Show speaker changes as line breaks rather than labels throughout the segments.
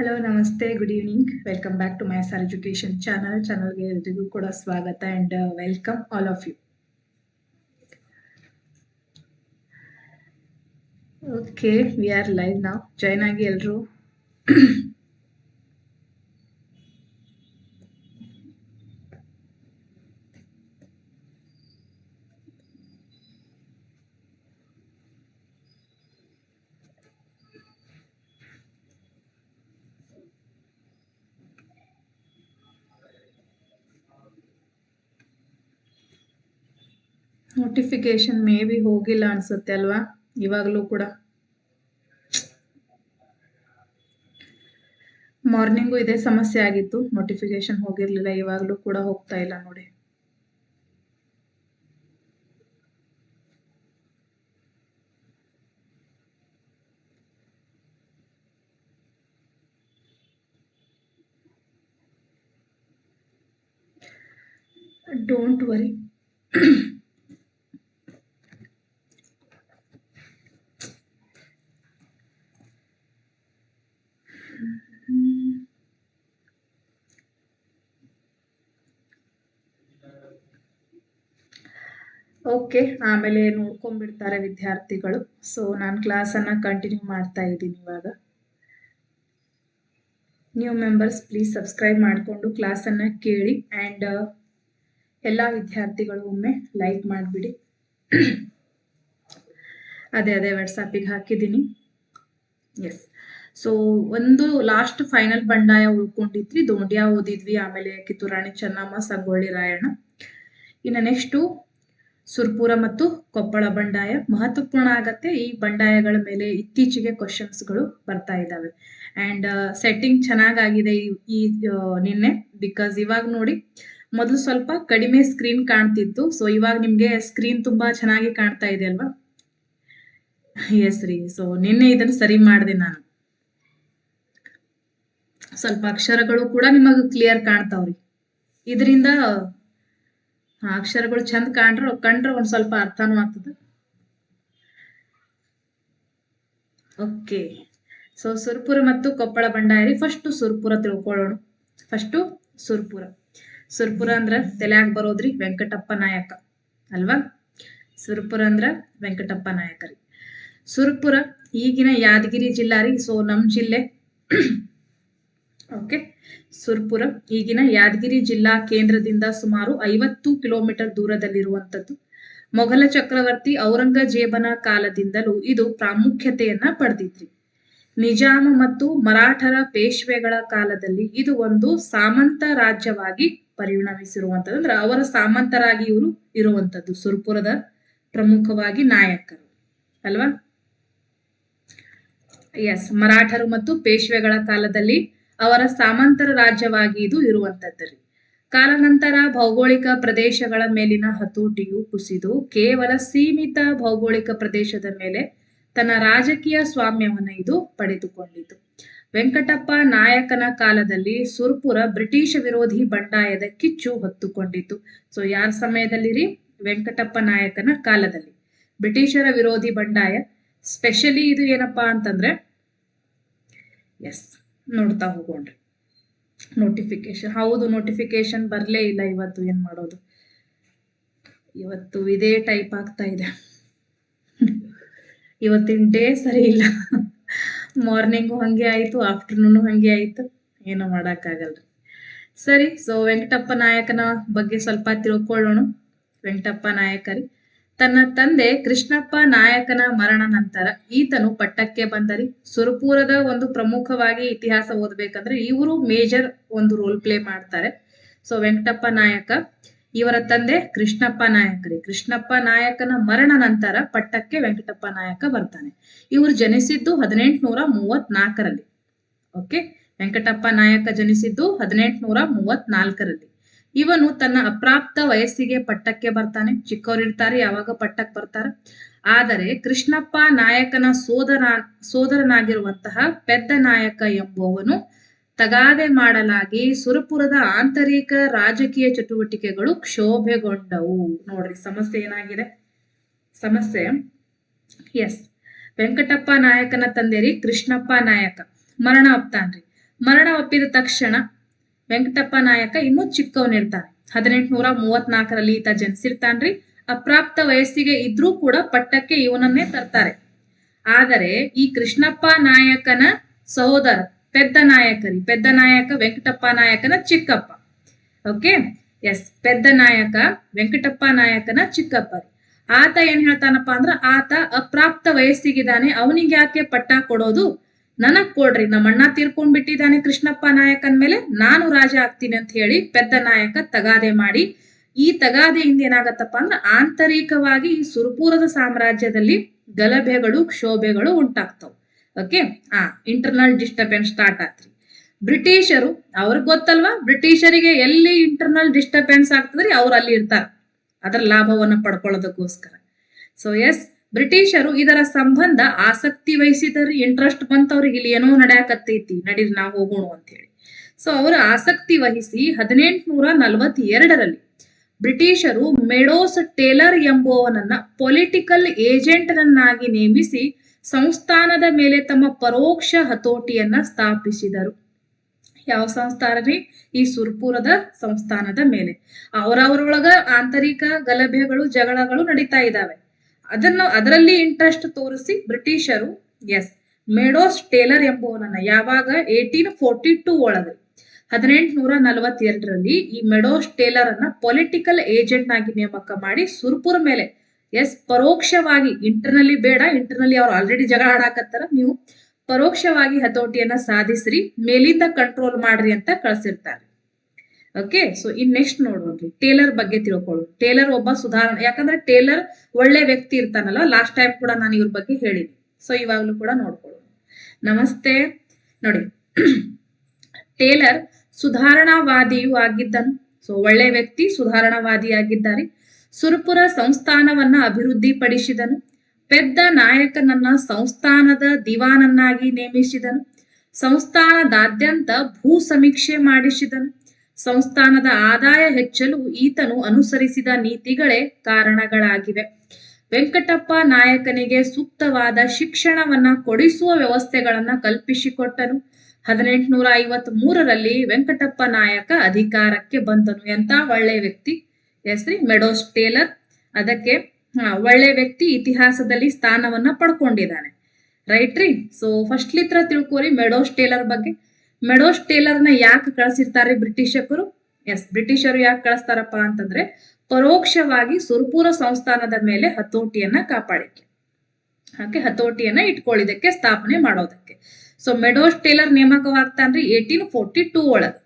Hello ನಮಸ್ತೆ good evening welcome back to my sir education channel ಚಾನಲ್ಗೆ ಎಲ್ರಿಗೂ ಕೂಡ ಸ್ವಾಗತ and welcome all of you okay we are live ನಾವು join ಆಗಿ ಎಲ್ಲರೂ ನೋಟಿಫಿಕೇಶನ್ ಮೇ ಬಿ ಹೋಗಿಲ್ಲ ಅನ್ಸುತ್ತೆ ಅಲ್ವಾ? ಇವಾಗಲೂ ಕೂಡ. ಮಾರ್ನಿಂಗು ಇದೇ ಸಮಸ್ಯೆ ಆಗಿತ್ತು. ನೋಟಿಫಿಕೇಶನ್ ಹೋಗಿರ್ಲಿಲ್ಲ, ಇವಾಗಲೂ ಕೂಡ ಹೋಗ್ತಾ ಇಲ್ಲ ನೋಡಿ. ಡೋಂಟ್ ವರಿ ಓಕೆ, ಆಮೇಲೆ ನೋಡ್ಕೊಂಡ್ಬಿಡ್ತಾರೆ ವಿದ್ಯಾರ್ಥಿಗಳು. ಸೊ ನಾನು ಕ್ಲಾಸನ್ನು ಕಂಟಿನ್ಯೂ ಮಾಡ್ತಾ ಇದ್ದೀನಿ ಇವಾಗ. ನ್ಯೂ ಮೆಂಬರ್ಸ್ ಪ್ಲೀಸ್ ಸಬ್ಸ್ಕ್ರೈಬ್ ಮಾಡಿಕೊಂಡು ಕ್ಲಾಸನ್ನು ಕೇಳಿ ಆ್ಯಂಡ್ ಎಲ್ಲ ವಿದ್ಯಾರ್ಥಿಗಳು ಒಮ್ಮೆ ಲೈಕ್ ಮಾಡಿಬಿಡಿ. ಅದೇ ಅದೇ ವಾಟ್ಸಾಪಿಗೆ ಹಾಕಿದ್ದೀನಿ. ಎಸ್ ಸೊ ಒಂದು ಲಾಸ್ಟ್ ಫೈನಲ್ ಬಂಡಾಯ ಉಳ್ಕೊಂಡಿದ್ವಿ. ದೋಂಡ್ಯ ಓದಿದ್ವಿ. ಆಮೇಲೆ ಕಿತ್ತೂರಾಣಿ ಚೆನ್ನಮ್ಮ, ಸಂಗೊಳ್ಳಿ ರಾಯಣ್ಣ. ಇನ್ನು ನೆಕ್ಸ್ಟು ಸುರ್ಪುರ ಮತ್ತು ಕೊಪ್ಪಳ ಬಂಡಾಯ ಮಹತ್ವಪೂರ್ಣ ಆಗತ್ತೆ. ಈ ಬಂಡಾಯಗಳ ಮೇಲೆ ಇತ್ತೀಚೆಗೆ ಕ್ವಶನ್ಸ್ಗಳು ಬರ್ತಾ ಇದ್ದಾವೆ ಆ್ಯಂಡ್ ಸೆಟ್ಟಿಂಗ್ ಚೆನ್ನಾಗಾಗಿದೆ ಈ ನಿನ್ನೆ ಬಿಕಾಸ್ ಇವಾಗ ನೋಡಿ ಮೊದಲು ಸ್ವಲ್ಪ ಕಡಿಮೆ ಸ್ಕ್ರೀನ್ ಕಾಣ್ತಿತ್ತು. ಸೊ ಇವಾಗ ನಿಮಗೆ ಸ್ಕ್ರೀನ್ ತುಂಬಾ ಚೆನ್ನಾಗಿ ಕಾಣ್ತಾ ಇದೆ ಅಲ್ವಾ? ಎಸ್ ರೀ. ಸೊ ನಿನ್ನೆ ಇದನ್ನು ಸರಿ ಮಾಡಿದೆ ನಾನು. ಸ್ವಲ್ಪ ಅಕ್ಷರಗಳು ಕೂಡ ನಿಮಗೆ ಕ್ಲಿಯರ್ ಕಾಣ್ತಾವ್ರಿ. ಇದರಿಂದ ಅಕ್ಷರಗಳು ಚಂದ ಕಾಣ್ರ ಕಂಡ್ರೆ ಒಂದ್ ಸ್ವಲ್ಪ ಅರ್ಥನೂ ಆಗ್ತದ. ಓಕೆ ಸೊ ಸುರ್ಪುರ ಮತ್ತು ಕೊಪ್ಪಳ ಬಂಡಾರಿ ಫಸ್ಟ್ ಸುರ್ಪುರ ತಿಳ್ಕೊಳ್ಳೋಣ. ಫಸ್ಟು ಸುರ್ಪುರ. ಸುರ್ಪುರ ಅಂದ್ರ ತಲೆಯಾಗ ಬರೋದ್ರಿ ವೆಂಕಟಪ್ಪ ನಾಯಕ. ಅಲ್ವಾ? ಸುರ್ಪುರ ಅಂದ್ರ ವೆಂಕಟಪ್ಪ ನಾಯಕರಿ ಸುರ್ಪುರ ಈಗಿನ ಯಾದಗಿರಿ ಜಿಲ್ಲಾ ರೀ ಸೊ ನಮ್ಮ ಜಿಲ್ಲೆ. ಓಕೆ ಸುರ್ಪುರ, ಈಗಿನ ಯಾದಗಿರಿ ಜಿಲ್ಲಾ ಕೇಂದ್ರದಿಂದ ಸುಮಾರು ಐವತ್ತು ಕಿಲೋಮೀಟರ್ ದೂರದಲ್ಲಿರುವಂಥದ್ದು. ಮೊಘಲ ಚಕ್ರವರ್ತಿ ಔರಂಗಜೇಬನ ಕಾಲದಿಂದಲೂ ಇದು ಪ್ರಾಮುಖ್ಯತೆಯನ್ನ ಪಡೆದಿದ್ರಿ. ನಿಜಾಮ ಮತ್ತು ಮರಾಠರ ಪೇಶ್ವೆಗಳ ಕಾಲದಲ್ಲಿ ಇದು ಒಂದು ಸಾಮಂತ ರಾಜ್ಯವಾಗಿ ಪರಿಣಮಿಸಿರುವಂಥದ್ದು. ಅಂದ್ರೆ ಅವರ ಸಾಮಂತರಾಗಿ ಇವರು ಇರುವಂಥದ್ದು, ಸುರ್ಪುರದ ಪ್ರಮುಖವಾಗಿ ನಾಯಕರು. ಅಲ್ವಾ? ಎಸ್ ಮರಾಠರು ಮತ್ತು ಪೇಶ್ವೆಗಳ ಕಾಲದಲ್ಲಿ ಅವರ ಸಾಮಂತರ ರಾಜ್ಯವಾಗಿ ಇದು ಇರುವಂತದ್ದು ರೀ ಕಾಲಾನಂತರ ಭೌಗೋಳಿಕ ಪ್ರದೇಶಗಳ ಮೇಲಿನ ಹತೋಟಿಯು ಕುಸಿದು ಕೇವಲ ಸೀಮಿತ ಭೌಗೋಳಿಕ ಪ್ರದೇಶದ ಮೇಲೆ ತನ್ನ ರಾಜಕೀಯ ಸ್ವಾಮ್ಯವನ್ನು ಇದು ಪಡೆದುಕೊಂಡಿತು. ವೆಂಕಟಪ್ಪ ನಾಯಕನ ಕಾಲದಲ್ಲಿ ಸುರ್ಪುರ ಬ್ರಿಟಿಷ್ ವಿರೋಧಿ ಬಂಡಾಯದ ಕಿಚ್ಚು ಹೊತ್ತುಕೊಂಡಿತು. ಸೊ ಯಾರ ಸಮಯದಲ್ಲಿ ರೀ ವೆಂಕಟಪ್ಪ ನಾಯಕನ ಕಾಲದಲ್ಲಿ. ಬ್ರಿಟಿಷರ ವಿರೋಧಿ ಬಂಡಾಯ ಸ್ಪೆಷಲಿ ಇದು ಏನಪ್ಪಾ ಅಂತಂದ್ರೆ ಎಸ್ ನೋಡ್ತಾ ಹೋಗೋಣ್ರಿ ನೋಟಿಫಿಕೇಶನ್ ಹೌದು ನೋಟಿಫಿಕೇಶನ್ ಬರಲೇ ಇಲ್ಲ ಇವತ್ತು ಏನು ಮಾಡೋದು? ಇವತ್ತು ಇದೇ ಟೈಪ್ ಆಗ್ತಾ ಇದೆ. ಇವತ್ತಿನ ಡೇ ಸರಿ ಇಲ್ಲ. ಮಾರ್ನಿಂಗು ಹಾಗೆ ಆಯಿತು ಆಫ್ಟರ್ನೂನು ಹಾಗೆ ಆಯಿತು, ಏನು ಮಾಡೋಕ್ಕಾಗಲ್ರಿ. ಸರಿ ಸೊ ವೆಂಕಟಪ್ಪ ನಾಯಕನ ಬಗ್ಗೆ ಸ್ವಲ್ಪ ತಿಳ್ಕೊಳ್ಳೋಣ. ವೆಂಕಟಪ್ಪ ನಾಯಕರಿ ತನ್ನ ತಂದೆ ಕೃಷ್ಣಪ್ಪ ನಾಯಕನ ಮರಣ ನಂತರ ಈತನು ಪಟ್ಟಕ್ಕೆ ಬಂದರಿ ಸುರಪುರದ ಒಂದು ಪ್ರಮುಖವಾಗಿ ಇತಿಹಾಸ ಓದಬೇಕಂದ್ರೆ ಇವರು ಮೇಜರ್ ಒಂದು ರೋಲ್ ಪ್ಲೇ ಮಾಡ್ತಾರೆ. ಸೊ ವೆಂಕಟಪ್ಪ ನಾಯಕ, ಇವರ ತಂದೆ ಕೃಷ್ಣಪ್ಪ ನಾಯಕರಿ ಕೃಷ್ಣಪ್ಪ ನಾಯಕನ ಮರಣ ನಂತರ ಪಟ್ಟಕ್ಕೆ ವೆಂಕಟಪ್ಪ ನಾಯಕ ಬರ್ತಾನೆ. ಇವರು ಜನಿಸಿದ್ದು ಹದಿನೆಂಟುನೂರ ಮೂವತ್ನಾಲ್ಕರಲ್ಲಿ. ಓಕೆ ವೆಂಕಟಪ್ಪ ನಾಯಕ ಜನಿಸಿದ್ದು ಹದಿನೆಂಟುನೂರ ಮೂವತ್ನಾಲ್ಕರಲ್ಲಿ. ಇವನು ತನ್ನ ಅಪ್ರಾಪ್ತ ವಯಸ್ಸಿಗೆ ಪಟ್ಟಕ್ಕೆ ಬರ್ತಾನೆ. ಚಿಕ್ಕವರಿರ್ತಾರೆ, ಯಾವಾಗ ಪಟ್ಟಕ್ಕೆ ಬರ್ತಾರೆ. ಆದರೆ ಕೃಷ್ಣಪ್ಪ ನಾಯಕನ ಸೋದರ, ಸೋದರನಾಗಿರುವಂತಹ ಪೆದ್ದ ನಾಯಕ ಎಂಬುವನು ತಗಾದೆ ಮಾಡಲಾಗಿ ಸುರಪುರದ ಆಂತರಿಕ ರಾಜಕೀಯ ಚಟುವಟಿಕೆಗಳು ಕ್ಷೋಭೆಗೊಂಡವು. ನೋಡ್ರಿ, ಸಮಸ್ಯೆ ಏನಾಗಿದೆ? ಸಮಸ್ಯೆ ಎಸ್ ವೆಂಕಟಪ್ಪ ನಾಯಕನ ತಂದೆರಿ ಕೃಷ್ಣಪ್ಪ ನಾಯಕ. ಮರಣ ಒಪ್ತಾನ್ರಿ. ಮರಣ ಒಪ್ಪಿದ ತಕ್ಷಣ ವೆಂಕಟಪ್ಪ ನಾಯಕ ಇನ್ನೂ ಚಿಕ್ಕವನಿರ್ತಾನೆ ಹದಿನೆಂಟುನೂರ ಮೂವತ್ನಾಲ್ಕರಲ್ಲಿ ಈತ ಜನಿಸಿರ್ತಾನ್ರಿ. ಅಪ್ರಾಪ್ತ ವಯಸ್ಸಿಗೆ ಇದ್ರೂ ಕೂಡ ಪಟ್ಟಕ್ಕೆ ಇವನನ್ನೇ ತರ್ತಾರೆ. ಆದರೆ ಈ ಕೃಷ್ಣಪ್ಪ ನಾಯಕನ ಸಹೋದರ, ಪೆದ್ದ ನಾಯಕರಿ, ಪೆದ್ದ ನಾಯಕ ವೆಂಕಟಪ್ಪ ನಾಯಕನ ಚಿಕ್ಕಪ್ಪ. ಓಕೆ ಎಸ್ ಪೆದ್ದ ನಾಯಕ ವೆಂಕಟಪ್ಪ ನಾಯಕನ ಚಿಕ್ಕಪ್ಪ ಆತ ಏನ್ ಹೇಳ್ತಾನಪ್ಪ ಅಂದ್ರ ಆತ ಅಪ್ರಾಪ್ತ ವಯಸ್ಸಿಗಿದ್ದಾನೆ ಅವನಿಗೆ ಯಾಕೆ ಪಟ್ಟ ಕೊಡೋದು? ನನಗ್ ಕೊಡ್ರಿ, ನಮ್ಮ ಅಣ್ಣ ತೀರ್ಕೊಂಡ್ ಬಿಟ್ಟಿದ್ದಾನೆ ಕೃಷ್ಣಪ್ಪ ನಾಯಕನ್ ಮೇಲೆ. ನಾನು ರಾಜ ಆಗ್ತೀನಿ ಅಂತ ಹೇಳಿ ಪೆದ್ದ ನಾಯಕ ತಗಾದೆ ಮಾಡಿ, ಈ ತಗಾದೆಯಿಂದ ಏನಾಗತ್ತಪ್ಪ ಅಂದ್ರೆ ಆಂತರಿಕವಾಗಿ ಈ ಸುರಪುರದ ಸಾಮ್ರಾಜ್ಯದಲ್ಲಿ ಗಲಭೆಗಳು, ಕ್ಷೋಭೆಗಳು ಉಂಟಾಗ್ತವೆ. ಓಕೆ ಆ ಇಂಟರ್ನಲ್ ಡಿಸ್ಟರ್ಬೆನ್ಸ್ ಸ್ಟಾರ್ಟ್ ಆತ್ರಿ. ಬ್ರಿಟಿಷರು, ಅವ್ರಿಗೆ ಗೊತ್ತಲ್ವಾ? ಬ್ರಿಟಿಷರಿಗೆ ಎಲ್ಲಿ ಇಂಟರ್ನಲ್ ಡಿಸ್ಟರ್ಬೆನ್ಸ್ ಆಗ್ತದ್ರಿ? ಅವ್ರು ಅಲ್ಲಿ ಇರ್ತಾರ. ಅದರ ಲಾಭವನ್ನ ಪಡ್ಕೊಳ್ಳೋದಕ್ಕೋಸ್ಕರ. ಸೊ ಎಸ್ ಬ್ರಿಟಿಷರು ಇದರ ಸಂಬಂಧ ಆಸಕ್ತಿ ವಹಿಸಿದರಿ ಇಂಟ್ರೆಸ್ಟ್ ಬಂತವ್ರಿಗೆ ಇಲ್ಲಿ ಏನೋ ನಡೆಯಕತ್ತೈತಿ. ನಡೀರಿ, ನಾವು ಹೋಗೋಣ ಅಂತ ಹೇಳಿ ಸೊ ಅವರು ಆಸಕ್ತಿ ವಹಿಸಿ ಹದಿನೆಂಟುನೂರ ನಲವತ್ತೆರಡರಲ್ಲಿ ಬ್ರಿಟಿಷರು ಮೆಡೋಸ್ ಟೇಲರ್ ಎಂಬುವವನನ್ನ ಪೊಲಿಟಿಕಲ್ ಏಜೆಂಟ್ನನ್ನಾಗಿ ನೇಮಿಸಿ ಸಂಸ್ಥಾನದ ಮೇಲೆ ತಮ್ಮ ಪರೋಕ್ಷ ಹತೋಟಿಯನ್ನ ಸ್ಥಾಪಿಸಿದರು. ಯಾವ ಸಂಸ್ಥಾನ ರೀ? ಈ ಸುರ್ಪುರದ ಸಂಸ್ಥಾನದ ಮೇಲೆ. ಅವರವರೊಳಗ ಆಂತರಿಕ ಗಲಭೆಗಳು, ಜಗಳಗಳು ನಡೀತಾ ಇದ್ದಾವೆ ಅದನ್ನು ಅದರಲ್ಲಿ ಇಂಟ್ರೆಸ್ಟ್ ತೋರಿಸಿ ಬ್ರಿಟಿಷರು ಎಸ್ ಮೇಡೋಸ್ ಟೇಲರ್ ಎಂಬುವನನ್ನ ಯಾವಾಗ ಏಟೀನ್ ಫೋರ್ಟಿ ಟೂ ಒಳಗೆ ಹದಿನೆಂಟುನೂರ ನಲವತ್ತೆರಡರಲ್ಲಿ ಈ ಮೆಡೋಸ್ ಟೇಲರ್ ಅನ್ನ ಪೊಲಿಟಿಕಲ್ ಏಜೆಂಟ್ ಆಗಿ ನೇಮಕ ಮಾಡಿ ಸುರ್ಪುರ ಮೇಲೆ ಎಸ್ ಪರೋಕ್ಷವಾಗಿ ಇಂಟರ್ನಲಿ ಬೇಡ ಇಂಟರ್ನಲಿ ಅವ್ರು ಆಲ್ರೆಡಿ ಜಗಳ ಆಡಾಕತ್ತಾರ, ನೀವು ಪರೋಕ್ಷವಾಗಿ ಹತೋಟಿಯನ್ನ ಸಾಧಿಸ್ರಿ, ಮೇಲಿಂದ ಕಂಟ್ರೋಲ್ ಮಾಡ್ರಿ ಅಂತ ಕಳ್ಸಿರ್ತಾರೆ. ಓಕೆ ಸೊ ಇನ್ ನೆಕ್ಸ್ಟ್ ನೋಡುವಂತ ಟೇಲರ್ ಬಗ್ಗೆ ತಿಳ್ಕೊಳ್ಳು ಟೇಲರ್ ಒಬ್ಬ ಸುಧಾರಣೆ, ಯಾಕಂದ್ರೆ ಟೇಲರ್ ಒಳ್ಳೆ ವ್ಯಕ್ತಿ ಇರ್ತಾನಲ್ಲ ಲಾಸ್ಟ್ ಟೈಮ್ ಕೂಡ ನಾನು ಇವ್ರ ಬಗ್ಗೆ ಹೇಳಿದ್ದೆ ಸೊ ಇವಾಗ್ಲೂ ಕೂಡ ನೋಡ್ಕೊಳ್ಳೋಣ. ನಮಸ್ತೆ. ನೋಡಿ ಟೇಲರ್ ಸುಧಾರಣಾವಾದಿಯೂ ಆಗಿದ್ದನು. ಸೊ ಒಳ್ಳೆ ವ್ಯಕ್ತಿ ಸುಧಾರಣಾವಾದಿಯಾಗಿದ್ದಾರೆ ಸುರಪುರ ಸಂಸ್ಥಾನವನ್ನ ಅಭಿವೃದ್ಧಿಪಡಿಸಿದನು. ಪೆದ್ದ ನಾಯಕನನ್ನ ಸಂಸ್ಥಾನದ ದಿವಾನನ್ನಾಗಿ ನೇಮಿಸಿದನು. ಸಂಸ್ಥಾನದಾದ್ಯಂತ ಭೂ ಸಮೀಕ್ಷೆ ಮಾಡಿಸಿದನು. ಸಂಸ್ಥಾನದ ಆದಾಯ ಹೆಚ್ಚಲು ಈತನು ಅನುಸರಿಸಿದ ನೀತಿಗಳೇ ಕಾರಣಗಳಾಗಿವೆ. ವೆಂಕಟಪ್ಪ ನಾಯಕನಿಗೆ ಸೂಕ್ತವಾದ ಶಿಕ್ಷಣವನ್ನ ಕೊಡಿಸುವ ವ್ಯವಸ್ಥೆಗಳನ್ನ ಕಲ್ಪಿಸಿಕೊಟ್ಟನು. ಹದಿನೆಂಟುನೂರ ಐವತ್ ಮೂರರಲ್ಲಿ ವೆಂಕಟಪ್ಪ ನಾಯಕ ಅಧಿಕಾರಕ್ಕೆ ಬಂದನು. ಎಂತ ಒಳ್ಳೆ ವ್ಯಕ್ತಿ? ಹೆಸ್ರಿ ಮೆಡೋಸ್ ಟೇಲರ್. ಅದಕ್ಕೆ ಒಳ್ಳೆ ವ್ಯಕ್ತಿ ಇತಿಹಾಸದಲ್ಲಿ ಸ್ಥಾನವನ್ನ ಪಡ್ಕೊಂಡಿದ್ದಾನೆ. ರೈಟ್ ರೀ? ಸೊ ಫಸ್ಟ್ ಲಿತ್ರ ತಿಳ್ಕೊರಿ ಮೆಡೋಸ್ ಟೇಲರ್ ಬಗ್ಗೆ. ಮೆಡೋಸ್ ಟೇಲರ್ನ ಯಾಕೆ ಕಳಿಸಿರ್ತಾರೆ ಬ್ರಿಟಿಷಕರು? ಎಸ್, ಬ್ರಿಟಿಷರು ಯಾಕೆ ಕಳಿಸ್ತಾರಪ್ಪ ಅಂತಂದ್ರೆ, ಪರೋಕ್ಷವಾಗಿ ಸುರ್ಪುರ ಸಂಸ್ಥಾನದ ಮೇಲೆ ಹತೋಟಿಯನ್ನ ಕಾಪಾಡಿಕೆ. ಹಾಗೆ ಹತೋಟಿಯನ್ನ ಇಟ್ಕೊಳ್ಳಿದಕ್ಕೆ ಸ್ಥಾಪನೆ ಮಾಡೋದಕ್ಕೆ. ಸೊ ಮೆಡೋಸ್ ಟೇಲರ್ ನೇಮಕವಾಗ್ತಾನ್ರಿ? ಏಟೀನ್ ಫೋರ್ಟಿ ಟೂ ಒಳಗ.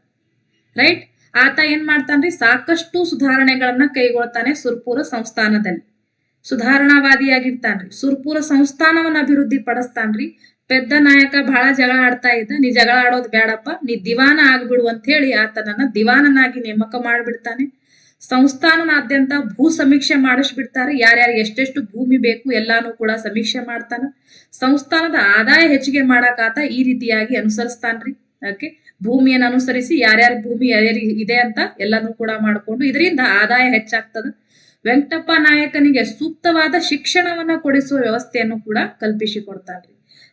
ರೈಟ್ ಆತ ಏನ್ ಮಾಡ್ತಾನ್ರಿ? ಸಾಕಷ್ಟು ಸುಧಾರಣೆಗಳನ್ನ ಕೈಗೊಳ್ತಾನೆ ಸುರ್ಪುರ ಸಂಸ್ಥಾನದಲ್ಲಿ. ಸುಧಾರಣಾವಾದಿಯಾಗಿರ್ತಾನ್ರಿ. ಸುರ್ಪುರ ಸಂಸ್ಥಾನವನ್ನ ಅಭಿವೃದ್ಧಿ ಪಡಿಸ್ತಾನ್ರಿ ಪೆದ್ದ ನಾಯಕ ಬಹಳ ಜಗಳ ಆಡ್ತಾ ಇದ್ದ. ನೀ ಜಗಳ ಆಡೋದು ಬೇಡಪ್ಪ ನೀ ದಿವಾನ ಆಗ್ಬಿಡು ಅಂತ ಹೇಳಿ ಆತನನ್ನ ದಿವಾನನಾಗಿ ನೇಮಕ ಮಾಡ್ಬಿಡ್ತಾನೆ. ಸಂಸ್ಥಾನನಾದ್ಯಂತ ಭೂ ಸಮೀಕ್ಷೆ ಮಾಡಿಸ್ಬಿಡ್ತಾರೆ. ಯಾರ್ಯಾರು ಎಷ್ಟೆಷ್ಟು ಭೂಮಿ ಬೇಕು ಎಲ್ಲಾನು ಕೂಡ ಸಮೀಕ್ಷೆ ಮಾಡ್ತಾನ. ಸಂಸ್ಥಾನದ ಆದಾಯ ಹೆಚ್ಚಿಗೆ ಮಾಡಾಕ ಆತ ಈ ರೀತಿಯಾಗಿ ಅನುಸರಿಸ್ತಾನ್ರಿ. ಓಕೆ ಭೂಮಿಯನ್ನು ಅನುಸರಿಸಿ ಯಾರ್ಯಾರ ಭೂಮಿ ಯಾರ್ಯಾರಿಗೆ ಇದೆ ಅಂತ ಎಲ್ಲಾನು ಕೂಡ ಮಾಡ್ಕೊಂಡು ಇದರಿಂದ ಆದಾಯ ಹೆಚ್ಚಾಗ್ತದ. ವೆಂಕಟಪ್ಪ ನಾಯಕನಿಗೆ ಸೂಕ್ತವಾದ ಶಿಕ್ಷಣವನ್ನ ಕೊಡಿಸುವ ವ್ಯವಸ್ಥೆಯನ್ನು ಕೂಡ ಕಲ್ಪಿಸಿಕೊಡ್ತಾನ್ರಿ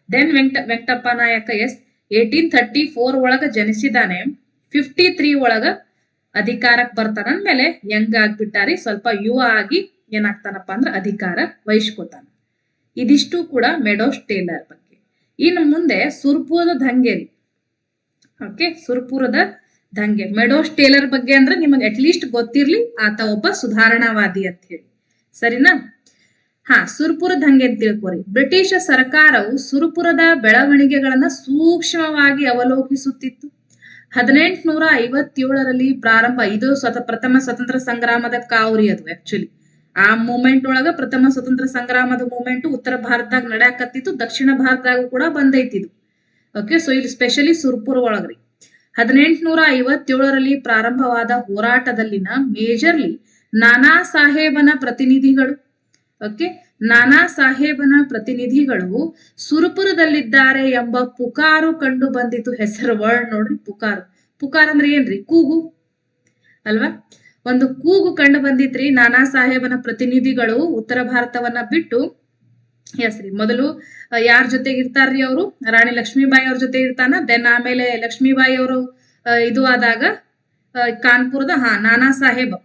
ದೆನ್ ವೆಂಕಟ ವೆಂಕಟಪ್ಪ ನಾಯಕ ಎಸ್ ಏಟೀನ್ ಥರ್ಟಿ ಫೋರ್ ಒಳಗ ಜನಿಸಿದಾನೆ ಫಿಫ್ಟಿ ತ್ರೀ ಒಳಗ ಅಧಿಕಾರಕ್ಕೆ ಬರ್ತಾನ ಅಂದ್ಮೇಲೆ ಯಂಗ್ ಆಗ್ಬಿಟ್ಟಾರಿ, ಸ್ವಲ್ಪ ಯುವ ಆಗಿ ಏನಾಗ್ತಾನಪ್ಪ ಅಂದ್ರೆ ಅಧಿಕಾರ ವಹಿಸ್ಕೊತಾನ. ಇದಿಷ್ಟು ಕೂಡ ಮೆಡೋಸ್ ಟೇಲರ್ ಬಗ್ಗೆ. ಇನ್ನು ಮುಂದೆ ಸುರ್ಪುರದ ದಂಗೆರಿ. ಓಕೆ ಸುರ್ಪುರದ ದಂಗೆ ಮೆಡೋಸ್ ಟೇಲರ್ ಬಗ್ಗೆ ಅಂದ್ರೆ ನಿಮಗೆ ಅಟ್ಲೀಸ್ಟ್ ಗೊತ್ತಿರ್ಲಿ, ಆತ ಒಬ್ಬ ಸುಧಾರಣಾವಾದಿ ಅಂತ ಹೇಳಿ. ಸರಿನಾ? ಹಾ ಸುರ್ಪುರ ಹಂಗೆ ತಿಳ್ಕೊರಿ. ಬ್ರಿಟಿಷ ಸರ್ಕಾರವು ಸುರ್ಪುರದ ಬೆಳವಣಿಗೆಗಳನ್ನ ಸೂಕ್ಷ್ಮವಾಗಿ ಅವಲೋಕಿಸುತ್ತಿತ್ತು. ಹದಿನೆಂಟುನೂರ ಐವತ್ತೇಳರಲ್ಲಿ ಪ್ರಾರಂಭ, ಇದು ಸ್ವತ, ಪ್ರಥಮ ಸ್ವತಂತ್ರ ಸಂಗ್ರಾಮದ ಕಾವ್ರಿ ಅದು ಆಕ್ಚುಲಿ ಆ ಮೂಮೆಂಟ್ ಒಳಗ ಪ್ರಥಮ ಸ್ವತಂತ್ರ ಸಂಗ್ರಾಮದ ಮೂಮೆಂಟ್ ಉತ್ತರ ಭಾರತದಾಗ ನಡೆಯಕತ್ತಿತ್ತು, ದಕ್ಷಿಣ ಭಾರತದಾಗೂ ಕೂಡ ಬಂದೈತಿ ಇದು ಓಕೆ ಸೊ ಇಲ್ಲಿ ಸ್ಪೆಷಲಿ ಸುರ್ಪುರ ಒಳಗ್ರಿ. ಹದಿನೆಂಟುನೂರ ಐವತ್ತೇಳರಲ್ಲಿ ಪ್ರಾರಂಭವಾದ ಹೋರಾಟದಲ್ಲಿನ ಮೇಜರ್ಲಿ ನಾನಾ ಸಾಹೇಬನ ಪ್ರತಿನಿಧಿಗಳು ಓಕೆ? ನಾನಾ ಸಾಹೇಬನ ಪ್ರತಿನಿಧಿಗಳು ಸುರಪುರದಲ್ಲಿದ್ದಾರೆ ಎಂಬ ಪುಕಾರು ಕಂಡು ಬಂದಿತು ಹೆಸರು ವರ್ಡ್ ನೋಡ್ರಿ, ಪುಕಾರು. ಪುಕಾರ್ ಅಂದ್ರೆ ಏನ್ರಿ? ಕೂಗು. ಅಲ್ವಾ? ಒಂದು ಕೂಗು ಕಂಡು ಬಂದಿತ್ರಿ. ನಾನಾ ಸಾಹೇಬನ ಪ್ರತಿನಿಧಿಗಳು ಉತ್ತರ ಭಾರತವನ್ನ ಬಿಟ್ಟು ಎಸ್ ರೀ, ಮೊದಲು ಯಾರ ಜೊತೆಗೆ ಇರ್ತಾರ್ರಿ ಅವರು? ರಾಣಿ ಲಕ್ಷ್ಮೀಬಾಯಿ ಅವ್ರ ಜೊತೆ ಇರ್ತಾನ, ದೆನ್ ಆಮೇಲೆ ಲಕ್ಷ್ಮೀಬಾಯಿ ಅವರು ಇದು ಆದಾಗ ಕಾನ್ಪುರದ, ಹಾ, ನಾನಾ ಸಾಹೇಬ್.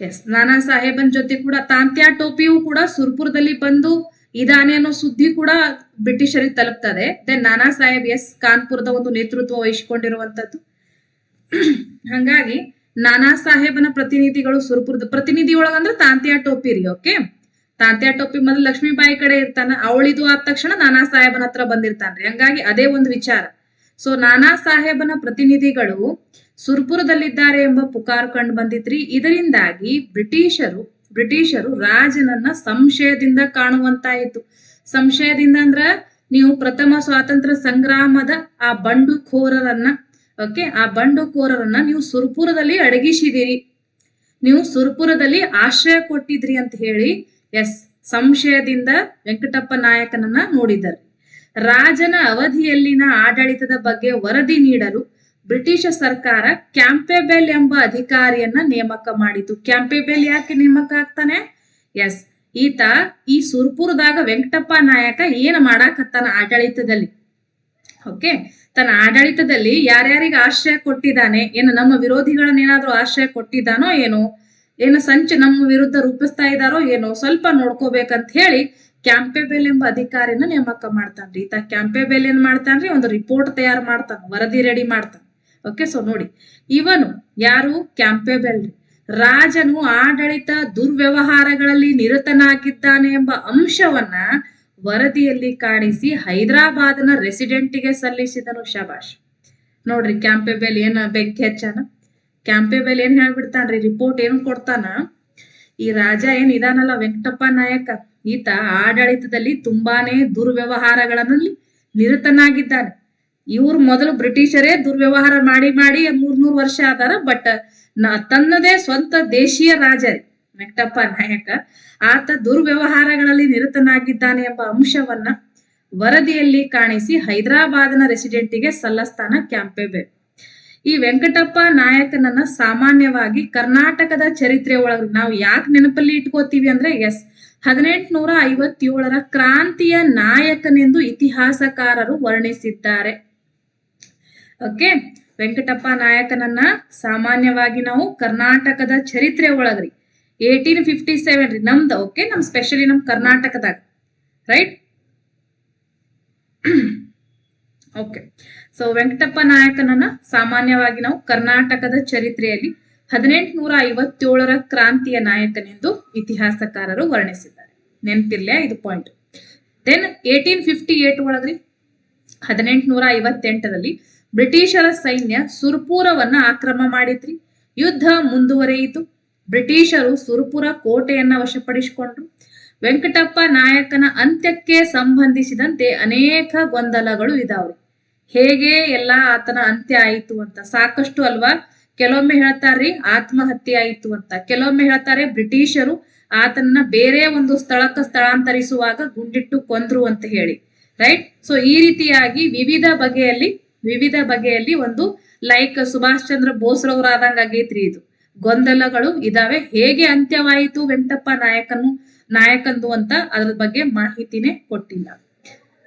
ಎಸ್ ನಾನಾ ಸಾಹೇಬನ್ ಜೊತೆ ಕೂಡ ತಾಂತ್ಯಾ ಟೋಪಿಯು ಕೂಡ ಸುರ್ಪುರದಲ್ಲಿ ಬಂದು ಇದಾನೆ ಅನ್ನೋ ಸುದ್ದಿ ಕೂಡ ಬ್ರಿಟಿಷರಿಗೆ ತಲುಪ್ತದೆ. ದೆನ್ ನಾನಾ ಸಾಹೇಬ್ ಎಸ್ ಕಾನ್ಪುರದ ಒಂದು ನೇತೃತ್ವ ವಹಿಸಿಕೊಂಡಿರುವಂತದ್ದು. ಹಂಗಾಗಿ ನಾನಾ ಸಾಹೇಬನ ಪ್ರತಿನಿಧಿಗಳು ಸುರ್ಪುರದ ಪ್ರತಿನಿಧಿ ಒಳಗಂದ್ರೆ ತಾಂತ್ಯಾ ಟೋಪಿ ರೀ ಓಕೆ ತಾಂತ್ಯಾ ಟೋಪಿ ಮೊದಲು ಲಕ್ಷ್ಮೀಬಾಯಿ ಕಡೆ ಇರ್ತಾನ ಅವಳಿದು ಆದ ತಕ್ಷಣ ನಾನಾ ಸಾಹೇಬನ ಹತ್ರ ಬಂದಿರ್ತಾನ್ರಿ. ಹಂಗಾಗಿ ಅದೇ ಒಂದು ವಿಚಾರ. ಸೊ ನಾನಾ ಸಾಹೇಬನ ಪ್ರತಿನಿಧಿಗಳು ಸುರ್ಪುರದಲ್ಲಿದ್ದಾರೆ ಎಂಬ ಪುಕಾರು ಕಂಡು ಬಂದಿದ್ರಿ. ಇದರಿಂದಾಗಿ ಬ್ರಿಟಿಷರು ಬ್ರಿಟಿಷರು ರಾಜನನ್ನ ಸಂಶಯದಿಂದ ಕಾಣುವಂತಾಯಿತು. ಸಂಶಯದಿಂದ ಅಂದ್ರ ನೀವು ಪ್ರಥಮ ಸ್ವಾತಂತ್ರ್ಯ ಸಂಗ್ರಾಮದ ಆ ಬಂಡುಕೋರರನ್ನ, ಓಕೆ, ಆ ಬಂಡುಕೋರರನ್ನ ನೀವು ಸುರ್ಪುರದಲ್ಲಿ ಅಡಗಿಸಿದಿರಿ. ನೀವು ಸುರ್ಪುರದಲ್ಲಿ ಆಶ್ರಯ ಕೊಟ್ಟಿದ್ರಿ ಅಂತ ಹೇಳಿ, ಎಸ್, ಸಂಶಯದಿಂದ ವೆಂಕಟಪ್ಪ ನಾಯಕನನ್ನ ನೋಡಿದ್ದಾರೆ. ರಾಜನ ಅವಧಿಯಲ್ಲಿನ ಆಡಳಿತದ ಬಗ್ಗೆ ವರದಿ ನೀಡಲು ಬ್ರಿಟಿಷ ಸರ್ಕಾರ ಕ್ಯಾಂಪೆಬೆಲ್ ಎಂಬ ಅಧಿಕಾರಿಯನ್ನ ನೇಮಕ ಮಾಡಿತು. ಕ್ಯಾಂಪೆಬೆಲ್ ಯಾಕೆ ನೇಮಕ ಆಗ್ತಾನೆ? ಎಸ್ ಈತ ಈ ಸುರ್ಪುರದಾಗ ವೆಂಕಟಪ್ಪ ನಾಯಕ ಏನ್ ಮಾಡಾಕತ್ತಾನ ಆಡಳಿತದಲ್ಲಿ? ಓಕೆ ತನ್ನ ಆಡಳಿತದಲ್ಲಿ ಯಾರ್ಯಾರಿಗೆ ಆಶ್ರಯ ಕೊಟ್ಟಿದ್ದಾನೆ? ಏನು ನಮ್ಮ ವಿರೋಧಿಗಳನ್ನ ಏನಾದ್ರೂ ಆಶ್ರಯ ಕೊಟ್ಟಿದ್ದಾನೋ ಏನೋ? ಏನು ಸಂಚು ನಮ್ಮ ವಿರುದ್ಧ ರೂಪಿಸ್ತಾ ಇದ್ದಾರೋ ಏನೋ? ಸ್ವಲ್ಪ ನೋಡ್ಕೋಬೇಕಂತ ಹೇಳಿ ಕ್ಯಾಂಪೆಬೆಲ್ ಎಂಬ ಅಧಿಕಾರಿನ ನೇಮಕ ಮಾಡ್ತಾನ್ರಿ. ಈತ ಕ್ಯಾಂಪೆಬೆಲ್ ಏನ್ ಮಾಡ್ತಾನ್ರಿ? ಒಂದು ರಿಪೋರ್ಟ್ ತಯಾರು ಮಾಡ್ತಾನ, ವರದಿ ರೆಡಿ ಮಾಡ್ತಾನ. ಓಕೆ ಸೊ ನೋಡಿ, ಇವನು ಯಾರು? ಕ್ಯಾಂಪೆಬೆಲ್ ರಾಜನು ಆಡಳಿತ ದುರ್ವ್ಯವಹಾರಗಳಲ್ಲಿ ನಿರತನಾಗಿದ್ದಾನೆ ಎಂಬ ಅಂಶವನ್ನ ವರದಿಯಲ್ಲಿ ಕಾಣಿಸಿ ಹೈದರಾಬಾದ್ನ ರೆಸಿಡೆಂಟ್ಗೆ ಸಲ್ಲಿಸಿದನು ಶಬಾಷ್. ನೋಡ್ರಿ ಕ್ಯಾಂಪೆಬೆಲ್ ಏನ ಬೆಂಕಿ ಹೆಚ್ಚಾನ ಕ್ಯಾಂಪೆಬೆಲ್ ಏನ್ ಹೇಳ್ಬಿಡ್ತಾನ್ರಿ ರಿಪೋರ್ಟ್ ಏನು ಕೊಡ್ತಾನ? ಈ ರಾಜ ಏನ್ ಇದಾನಲ್ಲ, ವೆಂಕಟಪ್ಪ ನಾಯಕ. ಈತ ಆಡಳಿತದಲ್ಲಿ ತುಂಬಾನೇ ದುರ್ವ್ಯವಹಾರಗಳಲ್ಲಿ ನಿರತನಾಗಿದ್ದಾನೆ. ಇವ್ರು ಮೊದಲು ಬ್ರಿಟಿಷರೇ ದುರ್ವ್ಯವಹಾರ ಮಾಡಿ ಮಾಡಿ ಮೂರ್ನೂರು ವರ್ಷ ಆದಾರ ಬಟ್ ತನ್ನದೇ ಸ್ವಂತ ದೇಶೀಯ ರಾಜ ವೆಂಕಟಪ್ಪ ನಾಯಕ, ಆತ ದುರ್ವ್ಯವಹಾರಗಳಲ್ಲಿ ನಿರತನಾಗಿದ್ದಾನೆ ಎಂಬ ಅಂಶವನ್ನ ವರದಿಯಲ್ಲಿ ಕಾಣಿಸಿ ಹೈದರಾಬಾದ್ನ ರೆಸಿಡೆಂಟಿಗೆ ಸಲ್ಲಿಸ್ತಾನ ಕ್ಯಾಂಪೆಬೆಲ್ ಈ ವೆಂಕಟಪ್ಪ ನಾಯಕನನ್ನ ಸಾಮಾನ್ಯವಾಗಿ ಕರ್ನಾಟಕದ ಚರಿತ್ರೆ ಒಳಗೆ ನಾವು ಯಾಕೆ ನೆನಪಲ್ಲಿ ಇಟ್ಕೋತೀವಿ ಅಂದ್ರೆ, ಎಸ್, ಹದಿನೆಂಟುನೂರ ಐವತ್ತೇಳರ ಕ್ರಾಂತಿಯ ನಾಯಕನೆಂದು ಇತಿಹಾಸಕಾರರು ವರ್ಣಿಸಿದ್ದಾರೆ. ಓಕೆ? ವೆಂಕಟಪ್ಪ ನಾಯಕನನ್ನ ಸಾಮಾನ್ಯವಾಗಿ ನಾವು ಕರ್ನಾಟಕದ ಚರಿತ್ರೆ ಒಳಗ್ರಿ. ಏಟೀನ್ ಫಿಫ್ಟಿ ಸೆವೆನ್ ರೀ ನಮ್ದು, ಓಕೆ? ನಮ್ ಸ್ಪೆಷಲಿ ನಮ್ ಕರ್ನಾಟಕದಾಗ ರೈಟ್ ಓಕೆ. ಸೊ ವೆಂಕಟಪ್ಪ ನಾಯಕನನ್ನ ಸಾಮಾನ್ಯವಾಗಿ ನಾವು ಕರ್ನಾಟಕದ ಚರಿತ್ರೆಯಲ್ಲಿ ಹದಿನೆಂಟುನೂರ ಐವತ್ತೇಳರ ಕ್ರಾಂತಿಯ ನಾಯಕನೆಂದು ಇತಿಹಾಸಕಾರರು ವರ್ಣಿಸಿದ್ದಾರೆ. ನೆನಪಿರ್ಲಿಯಾ ಇದು point then eighteen fifty eight ಒಳಗ್ರಿ ಹದಿನೆಂಟುನೂರ ಐವತ್ತೆಂಟರಲ್ಲಿ ಬ್ರಿಟಿಷರ ಸೈನ್ಯ ಸುರ್ಪುರವನ್ನ ಆಕ್ರಮ ಮಾಡಿದ್ರಿ. ಯುದ್ಧ ಮುಂದುವರೆಯಿತು. ಬ್ರಿಟಿಷರು ಸುರ್ಪುರ ಕೋಟೆಯನ್ನ ವಶಪಡಿಸಿಕೊಂಡ್ರು. ವೆಂಕಟಪ್ಪ ನಾಯಕನ ಅಂತ್ಯಕ್ಕೆ ಸಂಬಂಧಿಸಿದಂತೆ ಅನೇಕ ಗೊಂದಲಗಳು ಇದಾವೆ ಹೇಗೆ ಎಲ್ಲ ಆತನ ಅಂತ್ಯ ಆಯಿತು ಅಂತ ಸಾಕಷ್ಟು ಅಲ್ವಾ? ಕೆಲವೊಮ್ಮೆ ಹೇಳ್ತಾರ್ರಿ, ಆತ್ಮಹತ್ಯೆ ಆಯಿತು ಅಂತ. ಕೆಲವೊಮ್ಮೆ ಹೇಳ್ತಾರೆ, ಬ್ರಿಟಿಷರು ಆತನನ್ನ ಬೇರೆ ಒಂದು ಸ್ಥಳಕ್ಕೆ ಸ್ಥಳಾಂತರಿಸುವಾಗ ಗುಂಡಿಟ್ಟು ಕೊಂದ್ರು ಅಂತ ಹೇಳಿ. ರೈಟ್? ಸೊ ಈ ರೀತಿಯಾಗಿ ವಿವಿಧ ಬಗೆಯಲ್ಲಿ ವಿವಿಧ ಬಗೆಯಲ್ಲಿ ಒಂದು ಲೈಕ್ ಸುಭಾಷ್ ಚಂದ್ರ ಬೋಸ್ರವ್ರಾದಂಗ ಆಗೈತ್ರಿ ಇದು. ಗೊಂದಲಗಳು ಇದಾವೆ. ಹೇಗೆ ಅಂತ್ಯವಾಯಿತು ವೆಂಕಟಪ್ಪ ನಾಯಕನು ನಾಯಕಂದು ಅಂತ ಅದ್ರ ಬಗ್ಗೆ ಮಾಹಿತಿನೇ ಕೊಟ್ಟಿಲ್ಲ.